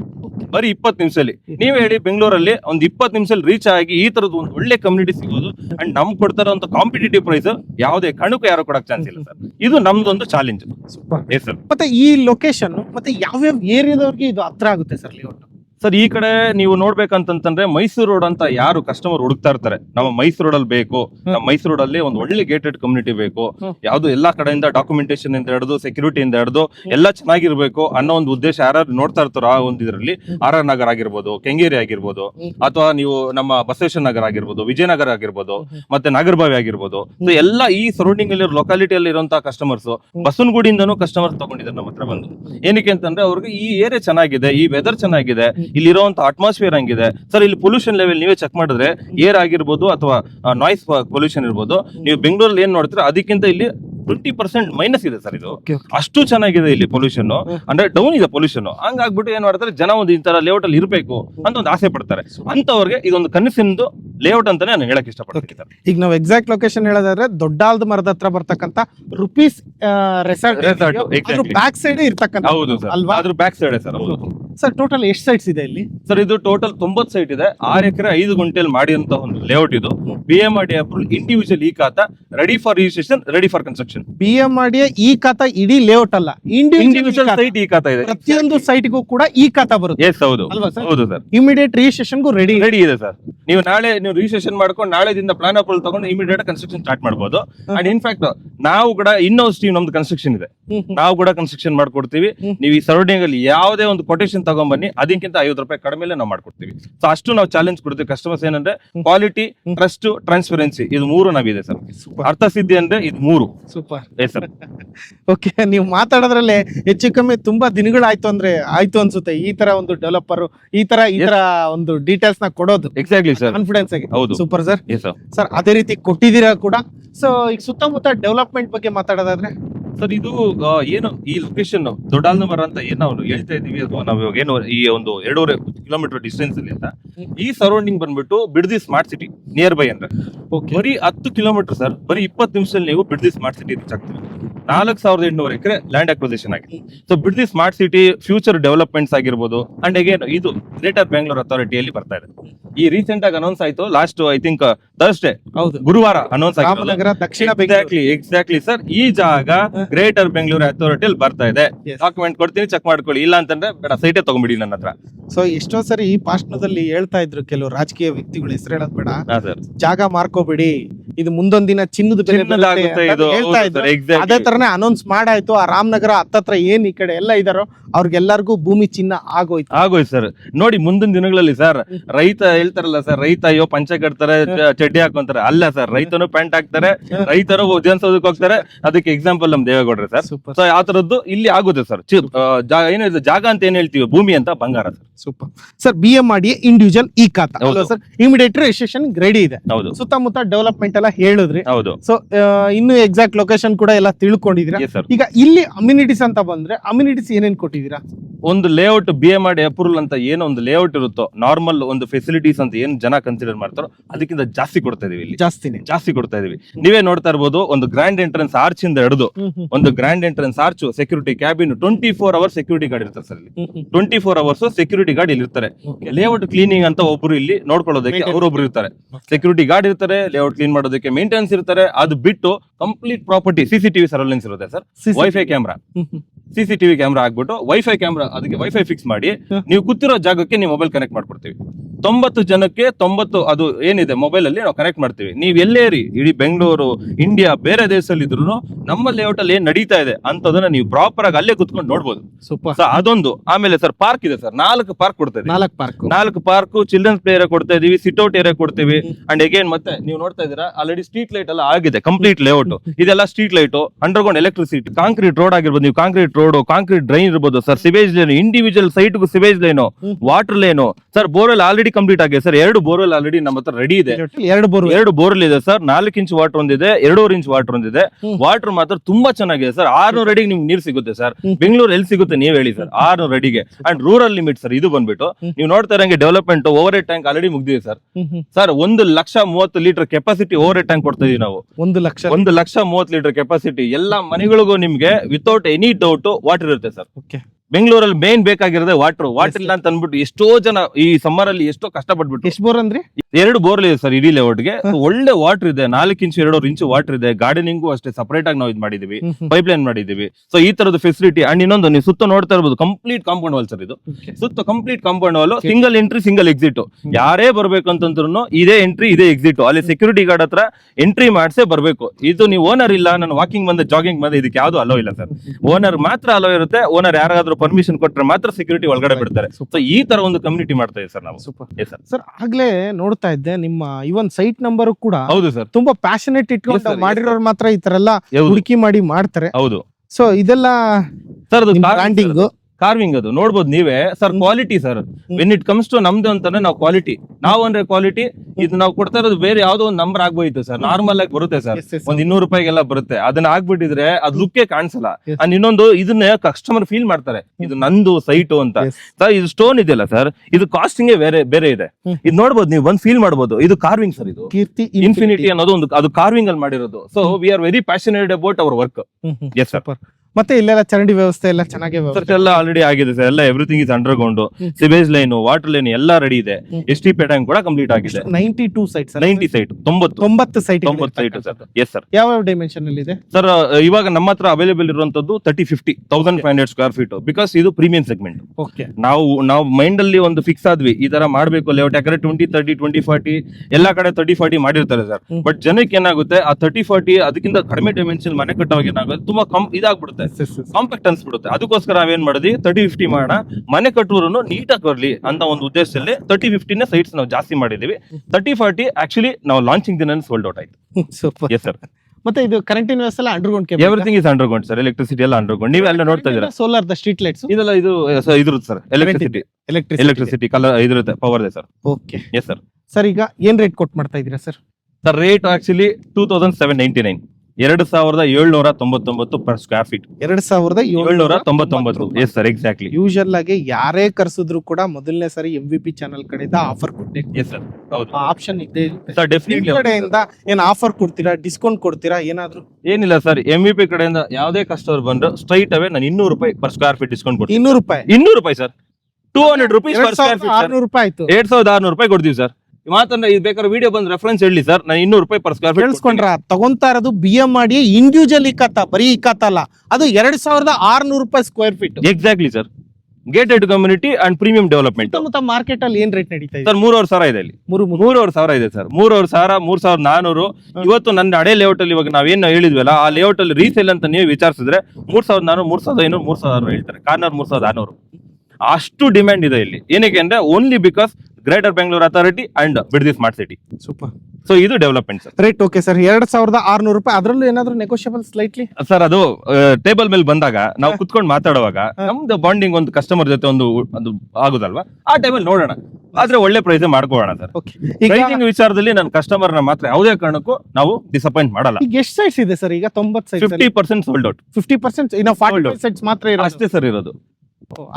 ಬರೀ ಇಪ್ಪತ್ತು ನಿಮಿಷದಲ್ಲಿ. ನೀವ್ ಹೇಳಿ ಬೆಂಗಳೂರಲ್ಲಿ ಒಂದು ಇಪ್ಪತ್ತು ನಿಮಿಷದಲ್ಲಿ ರೀಚ್ ಆಗಿ ಈ ತರದ್ ಒಂದು ಒಳ್ಳೆ ಕಮ್ಯುನಿಟಿ ಸಿಗೋದು ಅಂಡ್ ನಮ್ಗೆ ಕೊಡ್ತಾರಂತ ಕಾಂಪಿಟೇಟಿವ್ ಪ್ರೈಸ್ ಯಾವುದೇ ಕಣಕ್ಕೂ ಯಾರು ಕೊಡಕ್ ಚಾನ್ಸ್ ಇಲ್ಲ ಸರ್. ಇದು ನಮ್ದೊಂದು ಚಾಲೆಂಜ್ ಸೂಪರ್ ಎಸ್ ಸರ್ ಮತ್ತೆ ಈ ಲೊಕೇಶನ್ ಮತ್ತೆ ಯಾವ್ಯಾವ ಏರಿಯಾದವ್ರಿಗೆ ಇದು ಹತ್ರ ಆಗುತ್ತೆ ಸರ್ ಲೇಔಟ್ ಸರ್ ಈ ಕಡೆ ನೀವು ನೋಡ್ಬೇಕಂತಂದ್ರೆ ಮೈಸೂರು ರೋಡ್ ಅಂತ ಯಾರು ಕಸ್ಟಮರ್ ಹುಡುಕ್ತಾ ಇರ್ತಾರೆ. ನಮ್ಮ ಮೈಸೂರು ರೋಡ್ ಅಲ್ಲಿ ಬೇಕು ನಮ್ಮ ಮೈಸೂರು ರೋಡ್ ಅಲ್ಲಿ ಒಂದು ಒಳ್ಳೆ ಗೇಟೆಡ್ ಕಮ್ಯುನಿಟಿ ಬೇಕು. ಯಾವುದು ಎಲ್ಲಾ ಕಡೆಯಿಂದ ಡಾಕ್ಯುಮೆಂಟೇಶನ್ ಇಂದ ಹಿಡಿದು ಸೆಕ್ಯೂರಿಟಿ ಇಂದ ಹಿಡಿದು ಎಲ್ಲ ಚೆನ್ನಾಗಿರ್ಬೇಕು ಅನ್ನೋ ಒಂದು ಉದ್ದೇಶ ಯಾರು ನೋಡ್ತಾ ಇರ್ತಾರೋ ಆ ಒಂದು ಇದರಲ್ಲಿ ಆರ್ ಆರ್ ನಗರ್ ಆಗಿರ್ಬೋದು ಕೆಂಗೇರಿ ಆಗಿರ್ಬೋದು ಅಥವಾ ನೀವು ನಮ್ಮ ಬಸವೇಶ್ವರ ನಗರ ಆಗಿರ್ಬೋದು ವಿಜಯನಗರ ಆಗಿರ್ಬೋದು ಮತ್ತೆ ನಾಗರಬಾವಿ ಆಗಿರ್ಬೋದು. ಸೊ ಎಲ್ಲ ಈ ಸರೌಂಡಿಂಗ್ ಅಲ್ಲಿ ಲೊಕಾಲಿಟಿ ಅಲ್ಲಿ ಇರುವಂತಹ ಕಸ್ಟಮರ್ಸ್ ಬಸವನಗುಡಿಯಿಂದನೂ ಕಸ್ಟಮರ್ ತಗೊಂಡಿದ್ದಾರೆ ನಮ್ಮ ಹತ್ರ ಬಂದು. ಏನಕ್ಕೆ ಅಂತಂದ್ರೆ ಅವ್ರಿಗೆ ಈ ಏರಿಯಾ ಚೆನ್ನಾಗಿದೆ ಈ ವೆದರ್ ಚೆನ್ನಾಗಿದೆ ಇಲ್ಲಿರುವಂತ ಅಟ್ಮಾಸ್ಫಿಯರ್ ಹಂಗಿದೆ. ಸರ್ ಇಲ್ಲಿ ಪೊಲ್ಯೂಷನ್ ಲೆವೆಲ್ ನೀವೇ ಚೆಕ್ ಮಾಡಿದ್ರೆ ಏರ್ ಆಗಿರ್ಬೋದು ಅಥವಾ ನಾಯ್ಸ್ ಪೊಲ್ಯೂಷನ್ ಇರ್ಬೋದು. ನೀವು ಬೆಂಗಳೂರಲ್ಲಿ ಏನ್ ನೋಡ್ತೀರಾ ಅದಕ್ಕಿಂತ ಇಲ್ಲಿ ಟ್ವೆಂಟಿ ಪರ್ಸೆಂಟ್ ಮೈನಸ್ ಇದೆ ಸರ್ ಇದು. ಅಷ್ಟು ಚೆನ್ನಾಗಿದೆ ಇಲ್ಲಿ ಪೊಲ್ಯೂಷನ್ ಅಂದ್ರೆ ಡೌನ್ ಇದೆ ಪೊಲ್ಯೂಷನ್ ಹಂಗಾಗ್ಬಿಟ್ಟು ಏನ್ ಮಾಡ್ತಾರೆ? ಜನ ಒಂದು ಈ ತರ ಲೇಔಟ್ ಅಲ್ಲಿ ಇರಬೇಕು ಅಂತ ಒಂದು ಆಸೆ ಪಡ್ತಾರೆ. ಅಂತವ್ರಿಗೆ ಇದೊಂದು ಕನಸಿಂದು ಲೇಔಟ್ ಅಂತಾನೆ ನಾನು ಹೇಳಕ್ ಇಷ್ಟಪಡ್ತೀನಿ ಈಗ ನಾವು ಎಕ್ಸಾಕ್ಟ್ ಲೊಕೇಶನ್ ಹೇಳೋದಾದ್ರೆ ದೊಡ್ಡಾಲ್ದ ಮರದ ಹತ್ರ ಬರ್ತಕ್ಕಂತ ರುಪೀಸ್ ರೆಸಾರ್ಟ್. ಬ್ಯಾಕ್ ಸೈಡ್ ಇರ್ತಕ್ಕಂಥ ಹೌದು ಸರ್ ಅಲ್ವಾ? ಅದ್ರ ಬ್ಯಾಕ್ ಸೈಡ್ ಸರ್ ಹೌದು. ಸರ್ ಟೋಟಲ್ ಎಷ್ಟು ಸೈಟ್ಸ್ ಇದೆ ಇಲ್ಲಿ? ಸರ್ ಇದು ಟೋಟಲ್ ತೊಂಬತ್ತು ಸೈಟ್ ಇದೆ. ಆರು ಎಕರೆ ಐದು ಗುಂಟೆಲ್ ಮಾಡಿದಂತ ಒಂದು ಲೇಔಟ್ ಇದು. B M R D approval individual e khata ready for registration ready for construction B M R e khata ಇಡೀ ಲೇಔಟ್ ಅಲ್ಲ. ಇಂಡಿವಿಜುವಲ್ ಸೈಟ್ ಈ ಖಾತಾ ಇದೆ. ಪ್ರತಿಯೊಂದು ಸೈಟ್ಗೂ ಕೂಡ ಈ ಖಾತಾ ಬರುತ್ತೆ. ಎಸ್ ಹೌದು. ಅಲ್ವಾ ಸರ್? ಹೌದು ಸರ್. ಇಮಿಡಿಯೇಟ್ ರಿಜಿಸ್ಟ್ರೇಷನ್ಗೂ ರೆಡಿ ರೆಡಿ ಇದೆ. ಸರ್. ನೀವು ನಾಳೆ ನೀವು ರಿಜಿಸ್ಟ್ರೇಷನ್ ಮಾಡ್ಕೊಂಡು ನಾಳೆದಿಂದ ಪ್ಲಾನ್ ಅಪ್ರೂವಲ್ ತಗೊಂಡು ಇಮಿಡಿಯೇಟ್ ಕನ್ಸ್ಟ್ರಕ್ಷನ್ ಸ್ಟಾರ್ಟ್ ಮಾಡಬಹುದು ಅಂಡ್ ಇನ್ಫ್ಯಾಕ್ಟ್ ನಾವು ಕೂಡ ಇನ್ನೊಂದು ಟೀಮ್ ನಮ್ದು ಕನ್ಸ್ಟ್ರಕ್ಷನ್ ಇದೆ. ನಾವು ಕೂಡ ಕನ್ಸ್ಟ್ರಕ್ಷನ್ ಮಾಡ್ಕೊಡ್ತೀವಿ. ನೀವು ಈ ಸರೌಂಡಿಂಗ್ ಅಲ್ಲಿ ಯಾವುದೇ ಒಂದು ಕೊಟೇಶನ್ ತಗೊಂಡ್ಬನ್ನಿ ಅದಕ್ಕಿಂತ ಐವತ್ತು ರೂಪಾಯಿ ಕಡಿಮೆ ನಾವು ಮಾಡ್ಕೊಡ್ತೀವಿ. ಸೊ ಅಷ್ಟು ನಾವು ಚಾಲೆಂಜ್ ಕೊಡ್ತೀವಿ. ಕಸ್ಟಮರ್ಸ್ ಏನಂದ್ರೆ ಕ್ವಾಲಿಟಿ. ಟ್ರಸ್ಟ್ ಟ್ರಾನ್ಸ್ಪರೆನ್ಸಿ ಇದು ಮೂರು ನಾವಿದೆ ಸರ್ ಅರ್ಥ ಸಿದ್ಧಿ ಅಂದ್ರೆ ಇದು ಮೂರು. ಸೂಪರ್ ಎಸ್ ಸರ್ ಓಕೆ ನೀವು ಮಾತಾಡೋದ್ರಲ್ಲಿ ಹೆಚ್ಚು ಕಮ್ಮಿ ತುಂಬಾ ದಿನಗಳಾಯ್ತು ಅಂದ್ರೆ ಆಯ್ತು ಅನ್ಸುತ್ತೆ. ಈ ತರ ಒಂದು ಡೆವಲಪರ್ ಈ ತರ ಈ ತರ ಒಂದು ಡೀಟೇಲ್ಸ್ನ ಕೊಡೋದು. ಎಕ್ಸಾಕ್ಟ್ಲಿ ಸರ್ ಕಾನ್ಫಿಡೆನ್ಸ್ ಆಗಿ. ಹೌದು. Super sir yes sir sir ಅದೇ ರೀತಿ ಕೊಟ್ಟಿದ್ದೀರಾ ಕೂಡ? ಸೊ ಈಗ ಸುತ್ತಮುತ್ತ ಡೆವಲಪ್ಮೆಂಟ್ ಬಗ್ಗೆ ಮಾತಾಡೋದಾದ್ರೆ? ಸರ್ ಇದು ಏನು ಈ ಲೊಕೇಶನ್ ದೊಡ್ಡಾಲ್ನಮರ ಅಂತ ಏನೋ ನಾವು ಹೇಳ್ತಾ ಇದೀವಿ ಅಥವಾ ನಾವು ಇವಾಗ ಏನು ಈ ಒಂದು ಎರಡೂವರೆ ಕಿಲೋಮೀಟರ್ ಡಿಸ್ಟೆನ್ಸ್ ಅಲ್ಲಿ ಅಂತ ಈ ಸರೌಂಡಿಂಗ್ ಬಂದ್ಬಿಟ್ಟು Bidadi smart city near by ಅಂದ್ರೆ ಬರೀ ಹತ್ತು ಕಿಲೋಮೀಟರ್ ಸರ್ ಬರೀ ಇಪ್ಪತ್ತು ನಿಮಿಷದಲ್ಲಿ ನೀವು ಬಿಡ್ದಿ ಸ್ಮಾರ್ಟ್ ಸಿಟಿ ರೀಚ್ ಆಗ್ತೀವಿ ನಾಲ್ಕು ಸಾವಿರದ ಎಂಟುನೂರು ಎಕರೆ ಲ್ಯಾಂಡ್ ಅಕ್ವಿಸಿಷನ್ ಆಗಿದೆ. ಸೊ ಬಿಡ್ತಿ ಸ್ಮಾರ್ಟ್ ಸಿಟಿ ಫ್ಯೂಚರ್ ಡೆವಲಪ್ಮೆಂಟ್ಸ್ ಆಗಿರ್ಬೋದು. ಅಂಡ್ ಅಗೇನ್ ಇದು ಗ್ರೇಟರ್ ಬೆಂಗಳೂರು ಅಥಾರಿಟಿಯಲ್ಲಿ ಬರ್ತಾ ಇದೆ. ಈ ರೀಸೆಂಟ್ ಆಗಿ ಅನೌನ್ಸ್ ಆಯ್ತು. ಲಾಸ್ಟ್ ಐ ಥಿಂಕ್ ಥರ್ಸ್ಡೇ ಹೌದು. ಗುರುವಾರ ಅನೌನ್ಸ್ ಎಕ್ಸಾಕ್ಟ್ಲಿ ಎಕ್ಸಾಕ್ಟ್ಲಿ ಸರ್ ಈ ಜಾಗ ಗ್ರೇಟರ್ ಬೆಂಗಳೂರು ಅಥಾರಿಟಿಯಲ್ಲಿ ಬರ್ತಾ ಇದೆ. ಡಾಕ್ಯುಮೆಂಟ್ ಕೊಡ್ತೀನಿ ಚೆಕ್ ಮಾಡ್ಕೊಳ್ಳಿ. ಇಲ್ಲ ಅಂತಂದ್ರೆ ಬೇಡ ಸೈಟೇ ತಗೊಂಡ್ಬಿಡಿ ನನ್ನ ಹತ್ರ. ಸೊ ಎಷ್ಟೋ ಸರಿ ಈ ಭಾಷಣದಲ್ಲಿ ಹೇಳ್ತಾ ಇದ್ರು ಕೆಲವು ರಾಜಕೀಯ ವ್ಯಕ್ತಿಗಳು ಹೆಸರು ಹೇಳೋದ್ ಬೇಡ. ಜಾಗ ಮಾರ್ಕೋಬೇಡಿ. ಇದು ಮುಂದೊಂದಿನ ಚಿನ್ನದ ಅದೇ ಎಕ್ಸಾಕ್ಟ್ಲಿ ಅನೌನ್ಸ್ ಮಾಡಾಯ್ತು ಆ ರಾಮನಗರ ಹತ್ತತ್ರ ಏನ್ ಈ ಕಡೆ ಎಲ್ಲ ಇದಾರೋ ಅವ್ರಿಗೆಲ್ಲರಿಗೂ ಭೂಮಿ ಚಿನ್ನ ಆಗೋಯ್ತು. ಆಗೋಯ್ತು ಸರ್. ನೋಡಿ ಮುಂದಿನ ದಿನಗಳಲ್ಲಿ ಸರ್ ರೈತ ಹೇಳ್ತಾರಲ್ಲ ಸರ್ ರೈತ ಅಯ್ಯೋ ಪಂಚ ಕಟ್ತಾರೆ ಚ- ಚಡ್ಡಿ ಹಾಕೊಂತಾರೆ. ಅಲ್ಲ ಸರ್ ರೈತನು ಪ್ಯಾಂಟ್ ಹಾಕ್ತಾರೆ ರೈತರು ವಿಧಾನಸೌಧಕ್ಕೆ ಹೋಗ್ತಾರೆ. ಅದಕ್ಕೆ ಎಕ್ಸಾಂಪಲ್ ನಮ್ ದೇವೇಗೌಡ್ರೆ ಸರ್. ಸೂಪರ್ ಸೊ ಆ ತರದ್ದು ಇಲ್ಲಿ ಆಗುತ್ತೆ ಸರ್. ಏನಿದೆ ಜಾಗ ಅಂತ ಏನ್ ಹೇಳ್ತೀವಿ? ಭೂಮಿ ಅಂತ ಬಂಗಾರ sir. Super sir B M ಮಾಡಿ ಇಂಡಿವಿಜುವಲ್ ಈ ಖಾತಾ. ಹೌದು. ಅಲ್ವಾ ಸರ್ ಇಮಿಡಿಯೇಟ್ ರಿಜಿಸ್ಟ್ರೇಷನ್ ರೆಡಿ ಇದೆ. ಹೌದು. ಸುತ್ತಮುತ್ತ ಡೆವಲಪ್ಮೆಂಟ್ ಎಲ್ಲ ಹೇಳಿದ್ರಿ. ಹೌದು. ಸೊ ಇನ್ನು ಎಕ್ಸಾಕ್ಟ್ ಲೊಕೇಶನ್ ಕೂಡ ಎಲ್ಲ ತಿಳ್ಕೊಂಡಿದ್ದೀರಾ? ಈಗ ಇಲ್ಲಿ ಅಮ್ಯುನಿಟೀಸ್ ಅಂತ ಬಂದ್ರೆ ಅಮ್ಯುನಿಟೀಸ್ ಏನೇನ್ ಕೊಟ್ಟಿದ್ದೀರಾ? ಒಂದು ಲೇಔಟ್ ಬಿ ಎ ಮಾಡಿ ಅಪ್ರೂವಲ್ ಅಂತ ಏನೋ ಒಂದು ಲೇಔಟ್ ಇರುತ್ತೋ ನಾರ್ಮಲ್ ಒಂದು ಫೆಸಿಲಿಟೀಸ್ ಅಂತ ಏನ್ ಜನ ಕನ್ಸಿಡರ್ ಮಾಡ್ತಾರೋ ಅದಕ್ಕಿಂತ ಜಾಸ್ತಿ ಕೊಡ್ತಾ ಇದೀವಿ ಇಲ್ಲಿ. ಜಾಸ್ತಿನೇ. ಜಾಸ್ತಿ ಕೊಡ್ತಾ ಇದೀವಿ. ನೀವೇ ನೋಡ್ತಾ ಇರ್ಬೋದು ಒಂದು ಗ್ರ್ಯಾಂಡ್ ಎಂಟ್ರೆನ್ಸ್ ಆರ್ಚ್ ಇಂದ ಹಿಡಿದು ಒಂದು grand entrance arch security cabin twenty four hours security guard ಇರ್ತಾರೆ ಸರ್ ಇಲ್ಲಿ. Twenty four hours security guard ಇಲ್ಲಿ ಇರ್ತಾರೆ. ಲೇಔಟ್ ಕ್ಲೀನಿಂಗ್ ಅಂತ ಒಬ್ರು ಇಲ್ಲಿ ನೋಡ್ಕೊಳ್ಳೋದಕ್ಕೆ. ಅವರೊಬ್ರು ಇರ್ತಾರೆ. ಸೆಕ್ಯೂರಿಟಿ ಗಾರ್ಡ್ ಇರ್ತಾರೆ ಲೇಔಟ್ ಕ್ಲೀನ್ ಮಾಡೋದಕ್ಕೆ ಮೇಂಟೆನೆನ್ಸ್ ಇರ್ತಾರೆ ಅದು ಬಿಟ್ಟು ಕಂಪ್ಲೀಟ್ ಪ್ರಾಪರ್ಟಿ ಸಿಸಿಟಿವಿ ಸರ್ವೆಲೆನ್ಸ್ ಇರುತ್ತೆ sir. WiFi camera CCTV camera ಹಾಕ್ಬಿಟ್ಟು ವೈಫೈ ಕ್ಯಾಮ್ರಾ ಅದಕ್ಕೆ ವೈಫೈ ಫಿಕ್ಸ್ ಮಾಡಿ. ನೀವು ಕೂತಿರೋ ಜಾಗಕ್ಕೆ ನೀವು ಮೊಬೈಲ್ ಕನೆಕ್ಟ್ ಮಾಡ್ಕೊಡ್ತೀವಿ ತೊಂಬತ್ತು ಜನಕ್ಕೆ ತೊಂಬತ್ತು ಅದು ಏನಿದೆ ಮೊಬೈಲ್ ಅಲ್ಲಿ ನಾವು ಕನೆಕ್ಟ್ ಮಾಡ್ತೀವಿ. ನೀವು ಎಲ್ಲೇ ಇರಿ ಇಡೀ ಬೆಂಗಳೂರು ಇಂಡಿಯಾ ಬೇರೆ ದೇಶದಲ್ಲಿ ಇದ್ರು ನಮ್ಮ ಲೇಔಟ್ ಅಲ್ಲಿ ಏನ್ ನಡೀತಾ ಇದೆ ಅಂತದನ್ನ ನೀವು ಪ್ರಾಪರ್ ಆಗಿ ಅಲ್ಲೇ ಕುತ್ಕೊಂಡು ನೋಡ್ಬೋದು. ಸೂಪರ್ ಸೊ ಅದೊಂದು. ಆಮೇಲೆ ಸರ್ ಪಾರ್ಕ್ ಇದೆ ಸರ್ ನಾಲ್ಕು ಪಾರ್ಕ್ ಕೊಡ್ತಾ ಇದೀವಿ. ನಾಲ್ಕು ಪಾರ್ಕ್ ನಾಲ್ಕು ಪಾರ್ಕ್ ಚಿಲ್ಡ್ರನ್ಸ್ ಪ್ಲೇ ಏರಿಯಾ ಕೊಡ್ತಾ ಇದೀವಿ ಸಿಟ್ಔಟ್ ಏರಿಯಾ ಕೊಡ್ತೀವಿ. ಅಂಡ್ ಅಗೇನ್ ಮತ್ತೆ ನೀವು ನೋಡ್ತಾ ಇದೀರಾ ಆಲ್ರೆಡಿ ಸ್ಟ್ರೀಟ್ ಲೈಟ್ ಎಲ್ಲ ಆಗಿದೆ ಕಂಪ್ಲೀಟ್ ಲೇಔಟ್ ಇದೆಲ್ಲ street light underground electricity concrete road ಆಗಿರ್ಬೋದು ನೀವು ಕಾಂಕ್ರೀಟ್ ರೋಡ್ ಕಾಂಕ್ರೀಟ್ ಡ್ರೈನ್ ಇರ್ಬೋದು sir sewage line individual ಸೈಟ್ಗೂ sewage line water line sir borewell already complete ಆಗಿದೆ ಸರ್. ಎರಡು ಬೋರ್ವೆಲ್ ಆಲ್ರೆಡಿ ನಮ್ಮ ಹತ್ರ ರೆಡಿ ಇದೆ. ಎರಡು ಬೋರ್ ಎರಡು ಬೋರ್ವೆಲ್ ಇದೆ ಸರ್. ನಾಲ್ಕು ಇಂಚ್ ವಾಟರ್ ಒಂದಿದೆ ಎರಡೂವರೆ ಇಂಚ್ ವಾಟರ್ ಒಂದಿದೆ. ವಾಟರ್ ಮಾತ್ರ ತುಂಬಾ ಚೆನ್ನಾಗಿದೆ ಸರ್. ಆರ್ನೂರು ಅಡಿಗೆ ನಿಮ್ಗೆ ನೀರು ಸಿಗುತ್ತೆ ಸರ್. ಬೆಂಗಳೂರು ಎಲ್ಲಿ ಸಿಗುತ್ತೆ ನೀವ್ ಹೇಳಿ ಸರ್. ಆರ್ನೂರು ಅಡಿಗೆ. ಅಂಡ್ ರೂರಲ್ ಲಿಮಿಟ್ ಸರ್ ಇದು ಬಂದ್ಬಿಟ್ಟು ನೀವು ನೋಡ್ತಾ ಇರಂಗೆ development overhead tank already ಮುಗಿದಿದೆ ಸರ್. ಸರ್ ಒಂದು ಲಕ್ಷ ಮೂವತ್ತು litre capacity overhead tank ಕೊಡ್ತಾ ಇದೀವಿ ನಾವು. ಒಂದು ಲಕ್ಷ. ಒಂದು ಲಕ್ಷ ಮೂವತ್ತು ಲೀಟರ್ ಕೆಪಾಸಿಟಿ ಎಲ್ಲಾ ಮನೆಗಳಿಗೂ ನಿಮ್ಗೆ ವಿತೌಟ್ ಎನಿ ಡೌಟ್ ವಾಟರ್ ಇರುತ್ತೆ ಸರ್. Okay. ಬೆಂಗಳೂರಲ್ಲಿ ಮೇನ್ ಬೇಕಾಗಿರೋದೇ ವಾಟರ್ ವಾಟರ್ ಇಲ್ಲ ಅಂತ ಅಂದ್ಬಿಟ್ಟು ಎಷ್ಟೋ ಜನ ಈ ಸಮ್ಮರ್ ಅಲ್ಲಿ ಎಷ್ಟೋ ಕಷ್ಟಪಟ್ಬಿಟ್ಟು ಎಷ್ಟು ಬೋರ್ ಅಂದ್ರಿ? ಎರಡು ಬೋರ್ಲ್ ಇದೆ ಸರ್ ಇಡೀ ಲೇಔಟ್ಗೆ. ಒಳ್ಳೆ ವಾಟರ್ ಇದೆ ನಾಲ್ಕು ಇಂಚು ಎರಡು ಇಂಚು ವಾಟರ್ ಇದೆ. ಗಾರ್ಡನಿಂಗು ಅಷ್ಟೇ ಸಪರೇಟ್ ಆಗಿ ನಾವು ಇದು ಮಾಡಿದೀವಿ. ಪೈಪ್ ಲೈನ್ ಮಾಡಿದೀವಿ. ಸೊ ಈ ತರದ ಫೆಸಿಲಿಟಿ ಅಂಡ್ ಇನ್ನೊಂದು ನೀವು ಸುತ್ತ ನೋಡ್ತಾ ಇರಬಹುದು ಕಂಪ್ಲೀಟ್ ಕಾಂಪೌಂಡ್ ವಾಲ್ ಸರ್ ಇದು. ಸುತ್ತ complete compound wall single entry single exit ಯಾರೇ ಬರ್ಬೇಕು ಅಂತಂದ್ರು ಇದೇ ಎಂಟ್ರಿ ಇದೇ ಎಕ್ಸಿಟ್ ಅಲ್ಲಿ ಸೆಕ್ಯೂರಿಟಿ ಗಾರ್ಡ್ ಹತ್ರ ಎಂಟ್ರಿ ಮಾಡ್ಸೇ ಬರ್ಬೇಕು. ಇದು ನೀವು ಓನರ್ ಇಲ್ಲ ನಾನು ವಾಕಿಂಗ್ ಬಂದ ಜಾಗಿಂಗ್ ಬಂದ ಇದಕ್ಕೆ ಯಾವ್ದು ಅಲೋ ಇಲ್ಲ ಸರ್. ಓನರ್ ಮಾತ್ರ ಅಲೋ ಇರುತ್ತೆ ಓನರ್ ಯಾರಾದ್ರೂ ಪರ್ಮಿಷನ್ ಕೊಟ್ರೆ ಮಾತ್ರ ಸೆಕ್ಯೂರಿಟಿ ಒಳಗಡೆ ಬಿಡ್ತಾರೆ. ಸೊ ಈ ತರ ಒಂದು ಕಮ್ಯುನಿಟಿ ಮಾಡ್ತಾ ಇದೆ ಸರ್ ನಾವು. ಸೂಪರ್ ಎಸ್ ಸರ್ ಸರ್ ಆಗ್ಲೇ ನೋಡ್ತಾ ಇದ್ದೆ ನಿಮ್ಮ ಇವನ್ ಸೈಟ್ ನಂಬರ್ ಕೂಡ ಹೌದು ಸರ್. ತುಂಬಾ ಪ್ಯಾಷನೆಟ್ ಇಟ್ಕೊಂಡು ಮಾಡಿರೋರು ಮಾತ್ರ ಈ ತರ ಎಲ್ಲ ಹುಡುಕಿ ಮಾಡಿ ಮಾಡ್ತಾರೆ. ಹೌದು. ಸೊ ಇದೆಲ್ಲ ಸರ್ ಅದು. ಬ್ರಾಂಡಿಂಗ್ ಕಾರ್ವಿಂಗ್ ಅದು. ನೋಡ್ಬೋದು ನೀವೇ. Sir quality sir when it comes to ನಮ್ದು ಅಂತಾನೆ ನಾವು ಕ್ವಾಲಿಟಿ ನಾವು ಅಂದ್ರೆ ಕ್ವಾಲಿಟಿ ಇದು ನಾವು ಕೊಡ್ತಾ ಇರೋದು ಬೇರೆ ಯಾವ್ದೋ ಒಂದು ನಂಬರ್ ಆಗ್ಬೋಯ್ತು ಸರ್ ನಾರ್ಮಲ್ ಆಗಿ ಬರುತ್ತೆ ಸರ್ ಒಂದ್ ಇನ್ನೂರು ರೂಪಾಯಿಗೆಲ್ಲ ಬರುತ್ತೆ. ಅದನ್ನ ಆಗ್ಬಿಟ್ಟಿದ್ರೆ ಅದ್ ಲುಕ್ಕೇ ಕಾಣಿಸಲ್ಲ. ಅಂಡ್ ಇನ್ನೊಂದು ಇದನ್ನ ಕಸ್ಟಮರ್ ಫೀಲ್ ಮಾಡ್ತಾರೆ. ಇದು ನಂದು ಸೈಟು ಅಂತ. ಸರ್ ಇದು ಸ್ಟೋನ್ ಇದೆಯಲ್ಲ ಸರ್ ಇದು ಕಾಸ್ಟಿಂಗ್ ಬೇರೆ ಬೇರೆ ಇದೆ. ಇದು ನೋಡ್ಬೋದು ನೀವು ಬಂದ್ ಫೀಲ್ ಮಾಡ್ಬೋದು. ಇದು ಕಾರ್ವಿಂಗ್ ಸರ್ ಇದು. ಕೀರ್ತಿ ಇನ್ಫಿನಿಟಿ ಅನ್ನೋದು ಒಂದು ಅದು ಕಾರ್ವಿಂಗ್ ಅಲ್ಲಿ ಮಾಡಿರೋದು. So we are very passionate about our work yes sir ಮತ್ತೆ ಇಲ್ಲೆಲ್ಲ ಚರಂಡಿ ವ್ಯವಸ್ಥೆ ಎಲ್ಲ ಚೆನ್ನಾಗಿ ಸರ್ ಎಲ್ಲ ಆಲ್ರೆಡಿ ಆಗಿದೆ ಸರ್. ಎಲ್ಲ everything is underground sewage line water line ಎಲ್ಲ ರೆಡಿ ಇದೆ. ಎಸ್ ಟಿ ಪಿ ಕೂಡ ಕಂಪ್ಲೀಟ್ ಆಗಿದೆ. Ninety two site ninety site ತೊಂಬತ್ತು. ತೊಂಬತ್ತು ಸೈಟ್ ತೊಂಬತ್ತು ಸೈಟ್ ಸರ್. ಎಸ್ ಸರ್ ಯಾವ ಯಾವ ಡೈಮೆನ್ಷನ್ ಅಲ್ಲಿ ಇದೆ? ಸರ್ ಇವಾಗ ನಮ್ಮ ಹತ್ರ ಅವೈಲೇಬಲ್ ಇರುವಂತದ್ದು thirty fifty thousand five hundred square feet because ಇದು ಪ್ರೀಮಿಯಂ ಸೆಗ್ಮೆಂಟ್ ಓಕೆ ನಾವು ನಾವು ಮೈಂಡ್ ಅಲ್ಲಿ ಒಂದು ಫಿಕ್ಸ್ ಆದ್ವಿ. ಈ ತರ ಮಾಡಬೇಕು ಲೇಔಟ್ ಯಾಕಂದ್ರೆ ಟ್ವೆಂಟಿ ತರ್ಟಿ ಟ್ವೆಂಟಿ ಫಾರ್ಟಿ ಎಲ್ಲ ಕಡೆ ತರ್ಟಿ ಫಾರ್ಟಿ ಮಾಡಿರ್ತಾರೆ ಸರ್ ಬಟ್ ಜನಕ್ಕೆ ಏನಾಗುತ್ತೆ ಆ ತರ್ಟಿ ಫಾರ್ಟಿ ಅದಕ್ಕಿಂತ ಕಡಿಮೆ ಡೈಮೆನ್ಷನ್ ಮನೆ ಕಟ್ಟೋವಾಗ ಏನಾಗುತ್ತೆ ತುಂಬಾ ಕಮ್ ಇದಾಗ್ಬಿಡುತ್ತೆ. ಕಾಂಪ್ಯಾಕ್ಟ್ ಅನ್ಸ್ಬಿಡುತ್ತೆ. ಅದಕ್ಕೋಸ್ಕರ ನಾವೇನ್ ಮಾಡಿದ್ವಿ? ತರ್ಟಿ ಫಿಫ್ಟಿ ಮಾಡೋಣ. ಮನೆ ಕಟ್ಟುವರು ನೀಟಾಗಿ ಬರಲಿ ಅಂತ ಒಂದು ಉದ್ದೇಶದಲ್ಲಿ ತರ್ಟಿ ಫಿಫ್ಟಿನ ಸೈಟ್ಸ್ ನಾವು ಜಾಸ್ತಿ ಮಾಡಿದೀವಿ ತರ್ಟಿ ಫಾರ್ಟಿ ಆಕ್ಚುಲಿ ನಾವು ಲಾಂಚಿಂಗ್ ದಿನ ಸೋಲ್ಡ್ ಔಟ್ ಆಯ್ತು. ಸೂಪರ್ ಎಸ್ ಸರ್ ಮತ್ತೆ ಇದು ಕರೆಂಟಿನ ವ್ಯವಸ್ಥೆ ಎಲ್ಲ underground cable everything is underground sir electricity ಎಲ್ಲ ಅಂಡರ್ಗ್ರೌಂಡ್ ನೀವೆಲ್ಲ ನೋಡ್ತಾ ಇದ್ದೀರಾ? ಸೋಲಾರ್ ದ ಸ್ಟ್ರೀಟ್ ಲೈಟ್ಸ್ ಇದೆಲ್ಲ ಇದು ಇದ್ರದ್ದು ಸರ್ ಎಲೆಕ್ಟ್ರಿಸಿಟಿ ಎಲೆಕ್ಟ್ರಿಸಿಟಿ ಕಲರ್ ಇದಿರುತ್ತೆ ಪವರ್ ಇದೆ sir okay yes sir sir ಈಗ ಏನ್ ರೇಟ್ ಕೊಟ್ಟು ಮಾಡ್ತಾ ಇದೀರಾ sir sir rate actually two thousand seven ninety nine ಎರಡು ಸಾವಿರದ ಏಳ್ನೂರ ತೊಂಬತ್ತೊಂಬತ್ತು ಪರ್ ಸ್ಕ್ವೇರ್ ಫೀಟ್ ಎರಡ್ ಸಾವಿರದ ಏಳ್ನೂರ ತೊಂಬತ್ತೊಂಬತ್ತು. ಎಸ್ ಸರ್ ಎಕ್ಸಾಕ್ಟ್ಲಿ ಯೂಶಲ್ ಆಗಿ ಯಾರೇ ಕರ್ಸಿದ್ರು ಕೂಡ ಮೊದಲನೇ ಸಾರಿ ಎಂ ವಿ ಪಿ ಚಾನಲ್ ಕಡೆಯಿಂದ ಆಫರ್ ಕೊಟ್ಟೆ ಎಸ್ ಸರ್ ಹೌದು. ಆಪ್ಷನ್ ಇದೆ ಸರ್ ನಿಮ್ ಡೆಫಿನೆಟ್ಲಿ ಕಡೆಯಿಂದ ಏನ್ ಆಫರ್ ಕೊಡ್ತೀರಾ ಡಿಸ್ಕೌಂಟ್ ಕೊಡ್ತೀರಾ ಏನಾದ್ರು? ಏನಿಲ್ಲ ಸರ್ ಎಂ ವಿ ಪಿ ಕಡೆಯಿಂದ ಯಾವುದೇ ಕಸ್ಟಮರ್ ಬಂದ್ರು ಸ್ಟ್ರೈಟ್ ಅವೇ ನಾನು ಇನ್ನೂರು ರೂಪಾಯಿ ಪರ್ ಸ್ಕ್ವೇರ್ ಫೀಟ್ ಡಿಸ್ಕೌಂಟ್ ಕೊಡ್ತೀನಿ. ಇನ್ನೂರು ರೂಪಾಯಿ? ಇನ್ನೂರು ರೂಪಾಯಿ ಸರ್ ಟೂ ಹಂಡ್ರೆಡ್ ರುಪೀಸ್ ಎರಡ್ ಪರ್ ಸ್ಕ್ವೇರ್ ಸಾವಿರದ ಫೀಟ್ ಆರ್ನೂರು ರೂಪಾಯಿ ಆಯ್ತು. ಎರಡ್ ಸಾವಿರದ ಆರ್ನೂರು ರೂಪಾಯಿ ಕೊಡ್ತೀವಿ ಸರ್ ಮಾತನ್ನ ಇದು ಬೇಕಾದ್ರೆ ವಿಡಿಯೋ ಬಂದ್ ರೆಫರೆನ್ಸ್ ಹೇಳಿ ಸರ್ ನಾನು ಇನ್ನೂರು ರೂಪಾಯಿ ಪರ್ ಸ್ಕ್ವೇರ್ ಫೀಟ್ ಕೇಳಿಸ್ಕೊಂಡ್ರ? ತಗೊಂತಾ ಇರೋದು ಬಿ ಎಂ ಮಾಡಿ ಇಂಡಿವಿಜುವಲ್ ಇಕ್ಕತ್ತ ಬರೀ ಇಕ್ಕತ್ತಲ್ಲ ಅದು ಎರಡ್ ಸಾವಿರದ ಆರ್ನೂರು ರೂಪಾಯಿ square feet exactly sir gated community and premium development ಸುತ್ತಮುತ್ತ ಮಾರ್ಕೆಟ್ ಅಲ್ಲಿ ಏನ್ ರೇಟ್ ನಡೀತಾ ಇದೆ? ಸರ್ ಮೂರುವರೆ ಸಾವಿರ ಇದೆ ಇಲ್ಲಿ ಮೂರು ಮೂರು ಮೂರುವರೆ ಸಾವಿರ ಇದೆ ಸರ್ ಮೂರುವರೆ ಸಾವಿರ ಮೂರ್ ಸಾವಿರದ ನಾನೂರು ಇವತ್ತು ನನ್ನ ಹಳೆ ಲೇಔಟ್ ಅಲ್ಲಿ ಇವಾಗ ನಾವೇನು ಹೇಳಿದ್ವಲ್ಲ ಆ ಲೇಔಟ್ ಅಲ್ಲಿ ರೀಸೇಲ್ ಅಂತ ನೀವು ವಿಚಾರಿಸಿದ್ರೆ ಮೂರ್ ಸಾವಿರದ ನಾನೂರು ಮೂರ್ ಸಾವಿರದ ಐನೂರು ಮೂರ್ ಸಾವಿರದ ಆರ್ನೂರು ಹೇಳ್ತಾರೆ. ಕಾರ್ನರ್ ಮೂರ್ ಸಾವಿರದ ಆರ್ನೂರು ಅಷ್ಟು ಡಿಮ್ಯಾಂಡ್ ಇದೆ ಇಲ್ಲಿ. ಏನಕ್ಕೆ ಅಂದ್ರೆ only because greater Bengaluru authority and Bidadi smart city super so ಇದು development sir right okay sir ಎರಡ್ ಸಾವಿರದ ಆರ್ನೂರು ರೂಪಾಯಿ. ಅದರಲ್ಲೂ ಏನಾದ್ರು ನೆಗೋಷಿಯಬಲ್ ಸ್ಲೈಟ್ಲಿ ಸರ್ ಅದು ಟೇಬಲ್ ಮೇಲೆ ಬಂದಾಗ ನಾವು ಕುತ್ಕೊಂಡು ಮಾತಾಡುವಾಗ. ನಮ್ದು ಬಾಂಡಿಂಗ್ ಒಂದು ಕಸ್ಟಮರ್ ಜೊತೆ ಒಂದು ಅದು ಆಗುದಲ್ವಾ? ಆ ಟೈಮಲ್ಲಿ ನೋಡೋಣ. ಆದ್ರೆ ಒಳ್ಳೆ ಪ್ರೈಸ್ ಮಾಡ್ಕೊಳ್ಳೋಣ ಸರ್ ಈಗ ಪ್ರೈಸಿಂಗ್ ವಿಚಾರದಲ್ಲಿ ನನ್ನ ಕಸ್ಟಮರ್ನ ಮಾತ್ರ ಯಾವುದೇ ಕಾರಣಕ್ಕೂ ನಾವು ಡಿಸಪಾಯಿಂಟ್ ಮಾಡಲ್ಲ. ಈಗ ಎಷ್ಟು ಸೈಟ್ಸ್ ಇದೆ ಸರ್ ಈಗ ತೊಂಬತ್ತು sites fifty percent sold out fifty percent ಇನ್ನು ಫಾರ್ಟಿ ಸೈಟ್ಸ್ ಮಾತ್ರ ಇರೋ ಅಷ್ಟೇ ಸರ್ ಇರೋದು.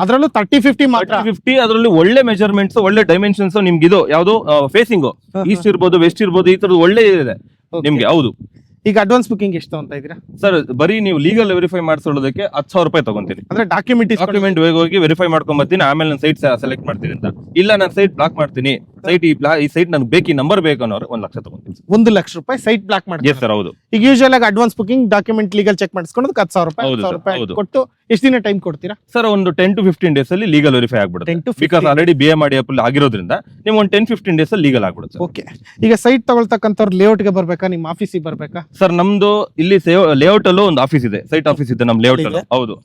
ಅದರಲ್ಲೂ ತರ್ಟಿ ಫಿಫ್ಟಿ ಮಾತ್ರ. ಫಿಫ್ಟಿ ಅದರಲ್ಲಿ ಒಳ್ಳೆ ಮೆಜರ್ಮೆಂಟ್ಸ್ ಒಳ್ಳೆ ಡೈಮೆನ್ಷನ್ಸ್ ನಿಮ್ಗೆ ಇದು ಯಾವುದು ಫೇಸಿಂಗ್ ಈಸ್ಟ್ ಇರ್ಬೋದು ವೆಸ್ಟ್ ಇರ್ಬೋದು ಈ ತರದ್ದು ಒಳ್ಳೆ ಇದೆ. ನಿಮ್ಗೆ ಹೌದು. ಈಗ ಅಡ್ವಾನ್ಸ್ ಬುಕಿಂಗ್ ಎಷ್ಟು ಅಂತ ಇದ್ದೀರಾ? ಸರ್ ಬರೀ ನೀವು ಲೀಗಲ್ ವೆರಿಫೈ ಮಾಡಿಸೋದಕ್ಕೆ ಹತ್ತು ಸಾವಿರ ರೂಪಾಯಿ ತಗೊಂತೀನಿ. ಅಂದ್ರೆ ಡಾಕ್ಯುಮೆಂಟ್ ಡಾಕ್ಯುಮೆಂಟ್ ಹೋಗಿ ವೆರಿಫೈ ಮಾಡ್ಕೊಂಡ್ ಬರ್ತೀನಿ ಆಮೇಲೆ ನನ್ನ ಸೈಟ್ ಸೆಲೆಕ್ಟ್ ಮಾಡ್ತೀನಿ ಅಂತ. ಇಲ್ಲ ನಾನು ಸೈಟ್ ಬ್ಲಾಕ್ ಮಾಡ್ತೀನಿ. ಸೈಟ್ ಈ ಬ್ಲಾ ಈ ಸೈಟ್ ನನಗೆ ಬೇಕು ಈ ನಂಬರ್ ಬೇಕು ಅನ್ನೋರು ಒಂದ್ ಲಕ್ಷ ತಗೊಂತೀನಿ ಒಂದು ಲಕ್ಷ ರೂಪಾಯಿ ಸೈಟ್ ಬ್ಲಾಕ್ ಎಸ್ ಸರ್ ಹೌದು. ಈಗ ಯೂಶಲ್ ಆಗಿ advance booking document legal check ಮಾಡಿಸ್ಕೊಂಡು ಹತ್ತು ಸಾವಿರ ರೂಪಾಯಿ ಹೌದು ಹತ್ತು ಸಾವಿರ sir, ರೂಪಾಯಿ ಹೌದು. ಕೊಟ್ಟು ಎಷ್ಟು ದಿನ ಟೈಮ್ ಕೊಡ್ತೀರಾ? ಸರ್ ಒಂದು ಟೆನ್ ಟು ಫಿಫ್ಟೀನ್ ಡೇಸ್ ಅಲ್ಲಿ ಲೀಗಲ್ ವೆರಿಫೈ ಆಗ್ಬಿಡುತ್ತೆ. 10 to because already B A ಮಾಡಿ ಅಪ್ ಆಗಿರೋದ್ರಿಂದ ನೀವು ಒಂದು ಟೆನ್ ಫಿಫ್ಟೀನ್ ಡೇಸ್ ಅಲ್ಲಿ ಲೀಗಲ್ ಆಗ್ಬಿಡುತ್ತೆ ಓಕೆ ಈಗ ಸೈಟ್ ತಗೊಳ್ತಕ್ಕಂಥವ್ರು ಲೇಔಟ್ಗೆ ಬರ್ಬೇಕಾ? ನಿಮ್ಮ ಆಫೀಸಿಗೆ ಬರ್ಬೇಕಾ? ಸರ್ ನಮ್ದು ಇಲ್ಲಿ ಲೇಔಟ್ ಅಲ್ಲೂ ಒಂದು ಆಫೀಸ್ ಇದೆ. ಸೈಟ್ ಆಫೀಸ್ ಇದೆ ನಮ್ ಲೇಔಟ್ ಅಲ್ಲಿ? ಹೌದು.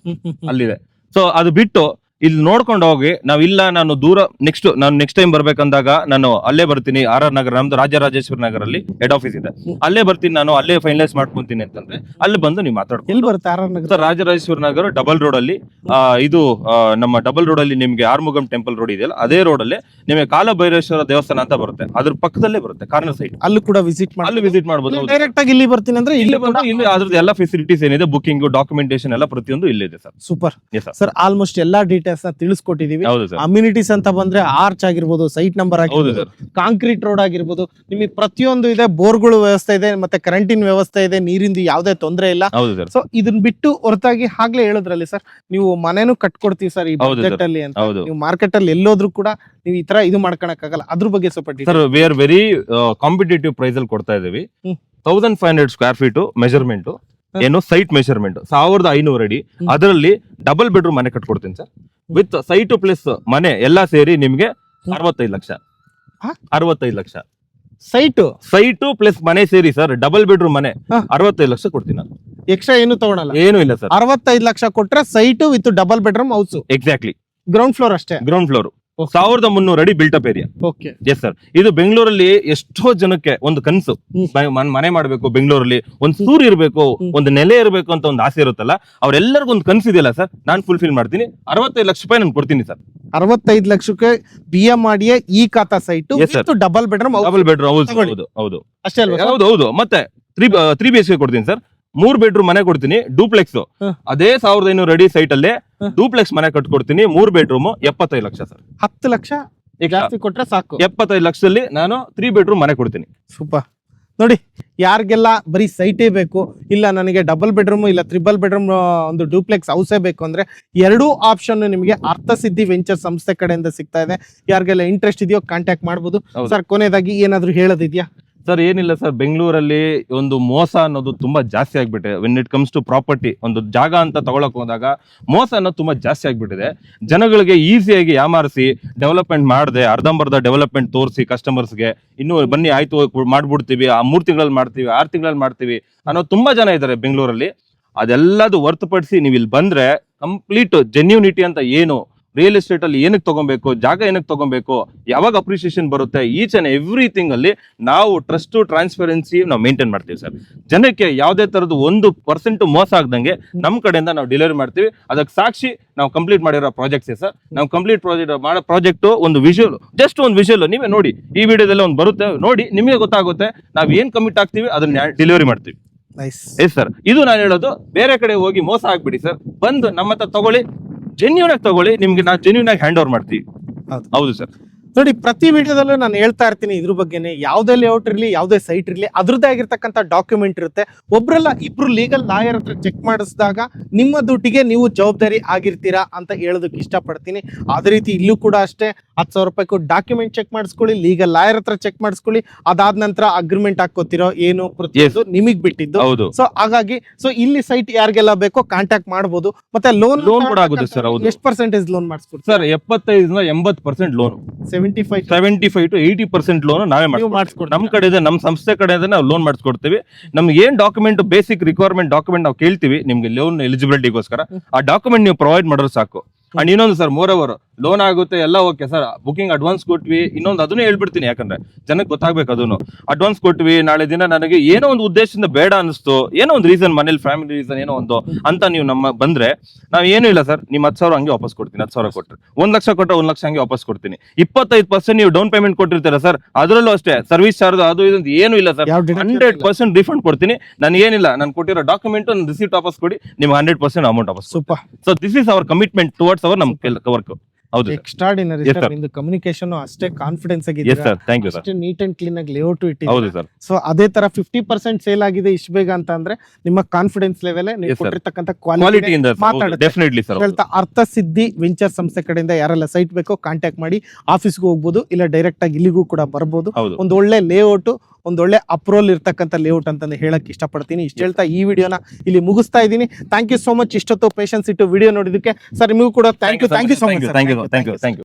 ಅಲ್ಲಿದೆ. ಸೊ ಅದು ಬಿಟ್ಟು ಇಲ್ಲಿ ನೋಡ್ಕೊಂಡು ಹೋಗಿ ನಾವಿಲ್ಲ ನಾನು ದೂರ ನೆಕ್ಸ್ಟ್ ನಾನು ನೆಕ್ಸ್ಟ್ ಟೈಮ್ ಬರ್ಬೇಕಂದಾಗ ನಾನು ಅಲ್ಲೇ ಬರ್ತೀನಿ ಆರ್ ಆರ್ ನಗರ ನಮ್ದು ರಾಜರಾಜೇಶ್ವರ ನಗರಲ್ಲಿ ಹೆಡ್ ಆಫೀಸ್ ಇದೆ. ಅಲ್ಲೇ ಬರ್ತೀನಿ ನಾನು ಅಲ್ಲೇ ಫೈನಲೈಸ್ ಮಾಡ್ಕೊಂತೀನಿ ಅಂತಂದ್ರೆ ಅಲ್ಲಿ ಬಂದು ನೀವು ಮಾತಾಡ್ಕೊಂಡು ರಾಜರಾಜೇಶ್ವರಿ ಬರುತ್ತೆ R R Nagar? Sir Rajarajeshwara Nagar double road ಅಲ್ಲಿ ಆ, ಇದು ಆ, ನಮ್ಮ ಡಬಲ್ ರೋಡ್ ಅಲ್ಲಿ ನಿಮ್ಗೆ ಆರ್ಮುಗಂ ಟೆಂಪಲ್ ರೋಡ್ ಇದೆಯಲ್ಲ ಅದೇ ರೋಡ್ ಅಲ್ಲಿ ನಿಮಗೆ ಕಾಲಭೈರೇಶ್ವರ ದೇವಸ್ಥಾನ ಅಂತ ಬರುತ್ತೆ. ಅದ್ರ ಪಕ್ಕದಲ್ಲೇ ಬರುತ್ತೆ ಕಾರ್ನರ್ ಸೈಡ್ ಅಲ್ಲಿ ಕೂಡ ವಿಸಿಟ್ ಮಾಡಿ ಅಲ್ಲಿ ವಿಸಿಟ್ ಮಾಡ್ಬೋದು ಹೌದು. ಡೈರೆಕ್ಟ್ ಆಗಿ ಇಲ್ಲಿ ಬರ್ತೀನಿ ಅಂದ್ರೆ ಇಲ್ಲಿ ಇಲ್ಲಿ ಬಂದು ಇಲ್ಲಿ ಅದ್ರದ್ದು ಎಲ್ಲ ಫೆಸಿಲಿಟೀಸ್ ಏನಿದೆ ಬುಕಿಂಗ್ ಡಾಕ್ಯುಮೆಂಟೇಶನ್ ಎಲ್ಲ ಪ್ರತಿಯೊಂದು ಇಲ್ಲಿದೆ sir. Super yes sir sir almost ಎಲ್ಲಾ ಡೀಟೇಲ್ಸ್ ನ ತಿಳಿಸ್ಕೊಟ್ಟಿದೀವಿ. ಅಮ್ಯುನಿಟೀಸ್ ಅಂತ ಬಂದ್ರೆ ಆರ್ಚ್ ಆಗಿರ್ಬೋದು ಸೈಟ್ ನಂಬರ್ ಆಗಿರ್ಬೋದು ಕಾಂಕ್ರೀಟ್ ರೋಡ್ ಆಗಿರ್ಬೋದು ನಿಮಗೆ ಪ್ರತಿಯೊಂದು ಇದೆ ಬೋರ್ಗಳು ವ್ಯವಸ್ಥೆ ಇದೆ ಮತ್ತೆ ಕರೆಂಟಿನ ವ್ಯವಸ್ಥೆ ಇದೆ ನೀರಿಂದು ಯಾವುದೇ ತೊಂದರೆ ಇಲ್ಲ. ಸೊ ಇದನ್ನ ಬಿಟ್ಟು ಹೊರತಾಗಿ ಆಗ್ಲೇ ಹೇಳಿದ್ರಲ್ಲಿ ಸರ್ ನೀವು ಮನೆನೂ ಕಟ್ಕೊಡ್ತೀವಿ ಸರ್ ಈ ಬಜೆಟ್ ಅಲ್ಲಿ ಅಂತ. ನೀವು ಮಾರ್ಕೆಟ್ ಅಲ್ಲಿ ಎಲ್ಲೋದ್ರೂ ಕೂಡ ನೀವು ಈ ತರ ಇದು ಮಾಡ್ಕೊಳಕ್ಕಾಗಲ್ಲ ಅದ್ರ ಬಗ್ಗೆ ಸ್ವಲ್ಪ sir we are very competitive price ಅಲ್ಲಿ ಕೊಡ್ತಾ ಇದೀವಿ. Thousand five hundred square feet measurement ಏನು ಸೈಟ್ ಮೆಜರ್ಮೆಂಟ್ ಸಾವಿರದ ಐನೂರು ಅಡಿ. ಅದರಲ್ಲಿ ಡಬಲ್ ಬೆಡ್ರೂಮ್ ಮನೆ ಕಟ್ಕೊಡ್ತೀನಿ ಸರ್. ವಿತ್ ಸೈಟ್ ಪ್ಲಸ್ ಮನೆ ಎಲ್ಲಾ ಸೇರಿ ನಿಮ್ಗೆ. ಅರವತ್ತೈದು ಲಕ್ಷ. ಹಾ? ಅರವತ್ತೈದು ಲಕ್ಷ. ಸೈಟ್ ಸೈಟು ಪ್ಲಸ್ ಮನೆ ಸೇರಿ ಸರ್ ಡಬಲ್ ಬೆಡ್ರೂಮ್ ಮನೆ. ಹ. ಅರವತ್ತೈದು ಲಕ್ಷ ಕೊಡ್ತೀನಿ ನಾನು. ಎಕ್ಸ್ಟ್ರಾ ಏನು ತಗೊಳಲ್ಲ? ಏನು ಇಲ್ಲ ಸರ್. ಅರವತ್ತೈದು ಲಕ್ಷ ಕೊಟ್ರೆ site with double bedroom house. Exactly ground floor ಅಷ್ಟೇ? Ground floor. ಸಾವಿರದ ಮುನ್ನೂರು ಅಡಿ built up area okay yes sir ಇದು ಬೆಂಗಳೂರಲ್ಲಿ ಎಷ್ಟೋ ಜನಕ್ಕೆ ಒಂದು ಕನಸು. ಮನ್- ಮಾಡಬೇಕು ಬೆಂಗಳೂರಲ್ಲಿ ಒಂದು ಸೂರು ಇರಬೇಕು. ಒಂದು ನೆಲೆ ಇರಬೇಕು ಅಂತ ಒಂದು ಆಸೆ ಇರುತ್ತಲ್ಲ ಅವ್ರೆಲ್ಲರಿಗೂ ಒಂದು ಕನಸು ಇದೆಯಲ್ಲ ಸರ್ ನಾನು ಫುಲ್ಫಿಲ್ ಮಾಡ್ತೀನಿ. ಅರವತ್ತೈದು ಲಕ್ಷ ರೂಪಾಯಿ ನಾನು ಕೊಡ್ತೀನಿ ಸರ್ ಅರವತ್ತೈದು ಲಕ್ಷಕ್ಕೆ ಬಿ ಎಂ ಮಾಡಿಯೇ ಈ khata site double bedroom double bedroom ಹೌದು ಹೌದು ಹೌದು. ಅಷ್ಟೇ ಹೌದು ಹೌದು. ಮತ್ತೆ three three B H K ಕೊಡ್ತೀನಿ ಸರ್ ಮೂರ್ ಬೆಡ್ರೂಮ್ ಮನೆ ಕೊಡ್ತೀನಿ ಡೂಪ್ಲೆಕ್ಸ್ ಅದೇ ಸಾವಿರದ ಐನೂರು ಅಡಿ ಸೈಟ್ ಅಲ್ಲಿ ಡೂಪ್ಲೆಕ್ಸ್ ಮನೆ ಕಟ್ಕೊಡ್ತೀನಿ ಮೂರ್ ಬೆಡ್ರೂಮ್ ಎಪ್ಪತ್ತೈದು ಲಕ್ಷ ಸರ್. ಹತ್ತು ಲಕ್ಷ? ಜಾಸ್ತಿ ಕೊಟ್ರೆ ಸಾಕು. ಎಪ್ಪತ್ತೈದು ಲಕ್ಷದಲ್ಲಿ ನಾನು ತ್ರೀ ಬೆಡ್ರೂಮ್ ಮನೆ ಕೊಡ್ತೀನಿ. ಸೂಪರ್. ನೋಡಿ ಯಾರಿಗೆಲ್ಲ ಬರೀ ಸೈಟೇ ಬೇಕು ಇಲ್ಲ ನನಗೆ ಡಬಲ್ ಬೆಡ್ರೂಮ್ ಇಲ್ಲ ತ್ರಿಬಲ್ ಬೆಡ್ರೂಮ್ ಒಂದು ಡೂಪ್ಲೆಕ್ಸ್ ಹೌಸೇ ಬೇಕು ಅಂದ್ರೆ ಎರಡೂ ಆಪ್ಷನ್ ನಿಮಗೆ ಅರ್ಥಸಿದ್ಧಿ ವೆಂಚರ್ ಸಂಸ್ಥೆ ಕಡೆಯಿಂದ ಸಿಗ್ತಾ ಇದೆ. ಯಾರಿಗೆಲ್ಲ ಇಂಟ್ರೆಸ್ಟ್ ಇದೆಯೋ ಕಾಂಟ್ಯಾಕ್ಟ್ ಮಾಡ್ಬೋದು. ಸರ್ ಕೊನೆಯದಾಗಿ ಏನಾದರೂ ಹೇಳೋದಿದ್ಯಾ? ಸರ್, ಏನಿಲ್ಲ ಸರ್, ಬೆಂಗಳೂರಲ್ಲಿ ಒಂದು ಮೋಸ ಅನ್ನೋದು ತುಂಬಾ ಜಾಸ್ತಿ ಆಗ್ಬಿಟ್ಟಿದೆ. When it comes to property ಒಂದು ಜಾಗ ಅಂತ ತಗೊಳಕ್ ಹೋದಾಗ ಮೋಸ ಅನ್ನೋದು ತುಂಬಾ ಜಾಸ್ತಿ ಆಗ್ಬಿಟ್ಟಿದೆ. ಜನಗಳಿಗೆ ಈಸಿಯಾಗಿ ಯಾಮಾರಿಸಿ ಡೆವಲಪ್ಮೆಂಟ್ ಮಾಡದೆ, ಅರ್ಧಂಬರ್ಧ ಡೆವಲಪ್ಮೆಂಟ್ ತೋರಿಸಿ ಕಸ್ಟಮರ್ಸ್ಗೆ ಇನ್ನು ಬನ್ನಿ, ಆಯ್ತು, ಮಾಡಿಬಿಡ್ತೀವಿ, ಆ ಮೂರು ತಿಂಗಳಲ್ಲಿ ಮಾಡ್ತೀವಿ ಆರು ತಿಂಗಳಲ್ಲಿ ಮಾಡ್ತೀವಿ ಅನ್ನೋ ತುಂಬಾ ಜನ ಇದ್ದಾರೆ ಬೆಂಗಳೂರಲ್ಲಿ. ಅದೆಲ್ಲದು ಹೊರತುಪಡಿಸಿ ನೀವು ಇಲ್ಲಿ ಬಂದ್ರೆ ಕಂಪ್ಲೀಟ್ ಜೆನ್ಯೂನಿಟಿ ಅಂತ ಏನು ರಿಯಲ್ ಎಸ್ಟೇಟ್ ಅಲ್ಲಿ ಏನಕ್ಕೆ ತಗೊಬೇಕು ಜಾಗ ಏನಕ್ಕೆ ತಗೊಬೇಕು ಯಾವಾಗ ಅಪ್ರಿಸಿಯೇಷನ್ ಬರುತ್ತೆ ಈಚ್ ಅಂಡ್ ಎವ್ರಿಥಿಂಗ್ ಅಲ್ಲಿ ನಾವು ಟ್ರಸ್ಟ್ ಟ್ರಾನ್ಸ್ಪರೆನ್ಸಿ ನಾವು ಮೇಂಟೈನ್ ಮಾಡ್ತೀವಿ ಸರ್. ಜನಕ್ಕೆ ಯಾವುದೇ ತರದ ಒಂದು ಪರ್ಸೆಂಟ್ ಮೋಸ ಆಗ್ದಂಗೆ ನಮ್ಮ ಕಡೆಯಿಂದ ನಾವು ಡೆಲಿವರಿ ಮಾಡ್ತೀವಿ. ಅದಕ್ಕೆ ಸಾಕ್ಷಿ ನಾವು ಕಂಪ್ಲೀಟ್ ಮಾಡಿರೋ ಪ್ರಾಜೆಕ್ಟ್ಸ್ ಸರ್. ನಾವು ಕಂಪ್ಲೀಟ್ ಪ್ರಾಜೆಕ್ಟ್ ಮಾಡೋ ಪ್ರಾಜೆಕ್ಟ್ ಒಂದು ವಿಷುವಲ್ ಜಸ್ಟ್ ಒಂದು ವಿಷುವಲ್ ನೀವೇ ನೋಡಿ. ಈ ವಿಡಿಯೋದಲ್ಲಿ ಒಂದು ಬರುತ್ತೆ ನೋಡಿ ನಿಮಗೆ ಗೊತ್ತಾಗುತ್ತೆ. ನಾವು ಏನ್ ಕಮಿಟ್ ಆಗ್ತೀವಿ ಅದನ್ನ ಡೆಲಿವರಿ ಮಾಡ್ತೀವಿ. ಎಸ್ ಸರ್ ಇದು ನಾನು ಹೇಳೋದು ಬೇರೆ ಕಡೆ ಹೋಗಿ ಮೋಸ ಆಗ್ಬಿಡಿ ಸರ್. ಬಂದು ನಮ್ಮ ಹತ್ರ ತಗೊಳ್ಳಿ. ಜೆನ್ಯೂನ್ ಆಗಿ ತಗೊಳ್ಳಿ ನಿಮ್ಗೆ ನಾವು ಜೆನ್ಯೂನ್ ಆಗಿ ಹ್ಯಾಂಡ್ ಓವರ್ ಮಾಡ್ತೀವಿ ಹೌದು. ಹೌದು ಸರ್ ನೋಡಿ ಪ್ರತಿ ವಿಡಿಯೋದಲ್ಲೂ ನಾನು ಹೇಳ್ತಾ ಇರ್ತೀನಿ ಇದ್ರ ಬಗ್ಗೆನೇ ಯಾವುದೇ ಲೇಔಟ್ ಇರಲಿ ಯಾವುದೇ ಸೈಟ್ ಇರಲಿ ಅದ್ರದ್ದೇ ಆಗಿರ್ತಕ್ಕಂಥ ಡಾಕ್ಯುಮೆಂಟ್ ಇರುತ್ತೆ. ಒಬ್ರಲ್ಲ ಇಬ್ರು ಲೀಗಲ್ ಲಾಯರ್ ಹತ್ರ ಚೆಕ್ ಮಾಡಿಸಿದಾಗ ನಿಮ್ಮ ದುಡ್ಡಿಗೆ ನೀವು ಜವಾಬ್ದಾರಿ ಆಗಿರ್ತೀರಾ ಅಂತ ಹೇಳೋದಕ್ಕೆ ಇಷ್ಟಪಡ್ತೀನಿ. ಅದೇ ರೀತಿ ಇಲ್ಲೂ ಕೂಡ ಅಷ್ಟೇ ಹತ್ತು ಸಾವಿರ ರೂಪಾಯಿ ಡಾಕ್ಯುಮೆಂಟ್ ಚೆಕ್ ಮಾಡಿಸ್ಕೊಳ್ಳಿ ಲೀಗಲ್ ಲಾಯರ್ ಹತ್ರ ಚೆಕ್ ಮಾಡಿಸ್ಕೊಳ್ಳಿ ಅದಾದ ನಂತರ ಅಗ್ರಿಮೆಂಟ್ ಹಾಕೋತಿರೋ ಏನು ಪ್ರತಿಯೊಂದು ನಿಮಗ್ ಬಿಟ್ಟಿದ್ದು. ಹೌದು. ಸೊ ಹಾಗಾಗಿ ಸೊ ಇಲ್ಲಿ ಸೈಟ್ ಯಾರಿಗೆಲ್ಲ ಬೇಕೋ ಕಾಂಟ್ಯಾಕ್ಟ್ ಮಾಡಬಹುದು ಮತ್ತೆ ಲೋನ್ ಲೋನ್ ಕೂಡ ಆಗುತ್ತೆ ಸರ್. ಎಷ್ಟು ಪರ್ಸೆಂಟೇಜ್ ಲೋನ್ ಮಾಡಿಸ್ಕೊಡ್ತೀವಿ ಸರ್ ಎಪ್ಪತ್ತೈದರಿಂದ ಎಂಬತ್ತು percent loan seventy five seventy five to eighty percent loan ನಾವೇ ಮಾಡಿಸ್ಕೊಡ್ತೀವಿ? ನಮ್ಮ ಕಡೆ ನಮ್ಮ ಸಂಸ್ಥೆ ಕಡೆ ನಾವು ಲೋನ್ ಮಾಡಿಸ್ಕೊಡ್ತೀವಿ. ನಮ್ಗೆ ಏನ್ ಡಾಕ್ಯುಮೆಂಟ್ ಬೇಸಿಕ್ ರಿಕ್ವೈರ್ಮೆಂಟ್ ಡಾಕ್ಯುಮೆಂಟ್ ನಾವು ಕೇಳ್ತೀವಿ ನಿಮ್ಗೆ ಲೋನ್ ಎಲಿಜಿಬಿಲಿಟಿಗೋಸ್ಕರ ಆ ಡಾಕ್ಯುಮೆಂಟ್ ನೀವು ಪ್ರೊವೈಡ್ ಮಾಡೋರು ಸಾಕು. ಅಂಡ್ ಇನ್ನೊಂದು ಸರ್ ಮೋರ್ ಓವರ್ ಲೋನ್ ಆಗುತ್ತೆ ಎಲ್ಲ ಓಕೆ ಸರ್ ಬುಕಿಂಗ್ ಅಡ್ವಾನ್ಸ್ ಕೊಟ್ವಿ ಇನ್ನೊಂದು ಅದನ್ನೇ ಹೇಳ್ಬಿಡ್ತೀನಿ ಯಾಕಂದ್ರೆ ಜನಕ್ಕೆ ಗೊತ್ತಾಗ್ಬೇಕು ಅದನ್ನು. ಅಡ್ವಾನ್ಸ್ ಕೊಟ್ವಿ ನಾಳೆ ದಿನ ನನಗೆ ಏನೋ ಒಂದು ಉದ್ದೇಶದಿಂದ ಬೇಡ ಅನಿಸ್ತು ಏನೋ ಒಂದು ರೀಸನ್ ಮನೇಲಿ ಫ್ಯಾಮಿಲಿ ರೀಸನ್ ಏನೋ ಒಂದು ಅಂತ ನೀವು ನಮ್ಮ ಬಂದ್ರೆ ನಾವು ಏನು ಇಲ್ಲ ಸರ್ ನಿಮ್ಮ ಹತ್ತು ಸಾವಿರ ಹಂಗೆ ವಾಪಸ್ ಕೊಡ್ತೀನಿ ಹತ್ತು ಸಾವಿರ ಕೊಟ್ಟರೆ ಒಂದು ಲಕ್ಷ ಕೊಟ್ಟರೆ ಒಂದು ಲಕ್ಷ ಹಂಗೆ ವಾಪಸ್ ಕೊಡ್ತೀನಿ. ಇಪ್ಪತ್ತೈದು ಪರ್ಸೆಂಟ್ ನೀವು ಡೌನ್ ಪೇಮೆಂಟ್ ಕೊಟ್ಟಿರ್ತೀರ ಸರ್ ಅದರಲ್ಲೂ ಅಷ್ಟೇ ಸರ್ವಿಸ್ ಚಾರ್ಜ್ ಅದು ಇದು ಏನೂ ಇಲ್ಲ ಸರ್ ಹಂಡ್ರೆಡ್. ಪರ್ಸೆಂಟ್ ರಿಫಂಡ್ ಕೊಡ್ತೀನಿ. ನಾನು ಏನಿಲ್ಲ ನಾನು ಕೊಟ್ಟಿರೋ ಡಾಕ್ಯುಮೆಂಟ್ ರಿಸೀಟ್ ವಾಪಸ್ ಕೊಡಿ ನಿಮ್ಗೆ ಹಂಡ್ರೆಡ್ ಪರ್ಸೆಂಟ್ ಅಮೌಂಟ್ ವಾಪಸ್ super so this is our commitment towards our ನಮ್ ವರ್ಕ್ ಹೌದು. Sir extraordinary Yes, sir sir. ನಿಮ್ದು ಕಮ್ಯುನಿಕೇಶನ್ ಅಷ್ಟೇ ಕಾನ್ಫಿಡೆನ್ಸ್ ಎಸ್ ಆಗಿದೆ ಸರ್ ಥ್ಯಾಂಕ್ ಯು ಸರ್ ಅಷ್ಟೇ ನೀಟ್ ಅಂಡ್ ಕ್ಲೀನ್ ಆಗಿ ಲೇಔಟ್ ಹೌದು ಇಟ್ಟಿದ್ದೀರಾ ಸರ್ ಸೊ ಅದೇ ತರ ಫಿಫ್ಟಿ ಪರ್ಸೆಂಟ್ ಸೇಲ್ ಆಗಿದೆ ಇಷ್ಟು ಬೇಗ ಅಂತ ಅಂದ್ರೆ ನಿಮ್ಮ ಕಾನ್ಫಿಡೆನ್ಸ್ ಲೆವೆಲ್ ನೀವು Yes, sir. ಕೊಟ್ಟಿರ್ತಕ್ಕಂಥ ಕ್ವಾಲಿಟಿ ಕ್ವಾಲಿಟಿ ಇಂದ ಮಾತಾಡುತ್ತೆ. ಡೆಫಿನೆಟ್ಲಿ ಸರ್ ಹೇಳ್ತಾ ಅರ್ಥ ಸಿದ್ಧಿ ವೆಂಚರ್ ಸಂಸ್ಥೆ ಕಡೆಯಿಂದ ಯಾರೆಲ್ಲ ಸೈಟ್ ಬೇಕೋ ಕಾಂಟ್ಯಾಕ್ಟ್ ಮಾಡಿ ಆಫೀಸ್ಗೆ ಹೋಗ್ಬೋದು ಇಲ್ಲ ಡೈರೆಕ್ಟ್ ಆಗಿ ಇಲ್ಲಿಗೂ ಕೂಡ ಬರ್ಬೋದು. ಹೌದು. ಒಂದು ಒಳ್ಳೆ ಲೇಔಟ್ ಒಂದು ಅಪ್ರೂವಲ್ ಇರ್ತಕ್ಕಂಥ ಲೇಔಟ್ ಅಂತಂದು ಹೇಳಕ್ ಇಷ್ಟಪಡ್ತೀನಿ. ಇಷ್ಟು ಹೇಳ್ತಾ ಈ ವಿಡಿಯೋನ ಇಲ್ಲಿ ಮುಗಿಸ್ತಾ ಇದ್ದೀನಿ. ಥ್ಯಾಂಕ್ ಯು ಸೋ ಮಚ್ ಇಷ್ಟೊತ್ತು ಪೇಷನ್ಸ್ ಇಟ್ಟು ವಿಡಿಯೋ ನೋಡಿದಕ್ಕೆ ಸರ್, ನಿಮಗೂ ಕೂಡ thank you thank you so much thank you thank you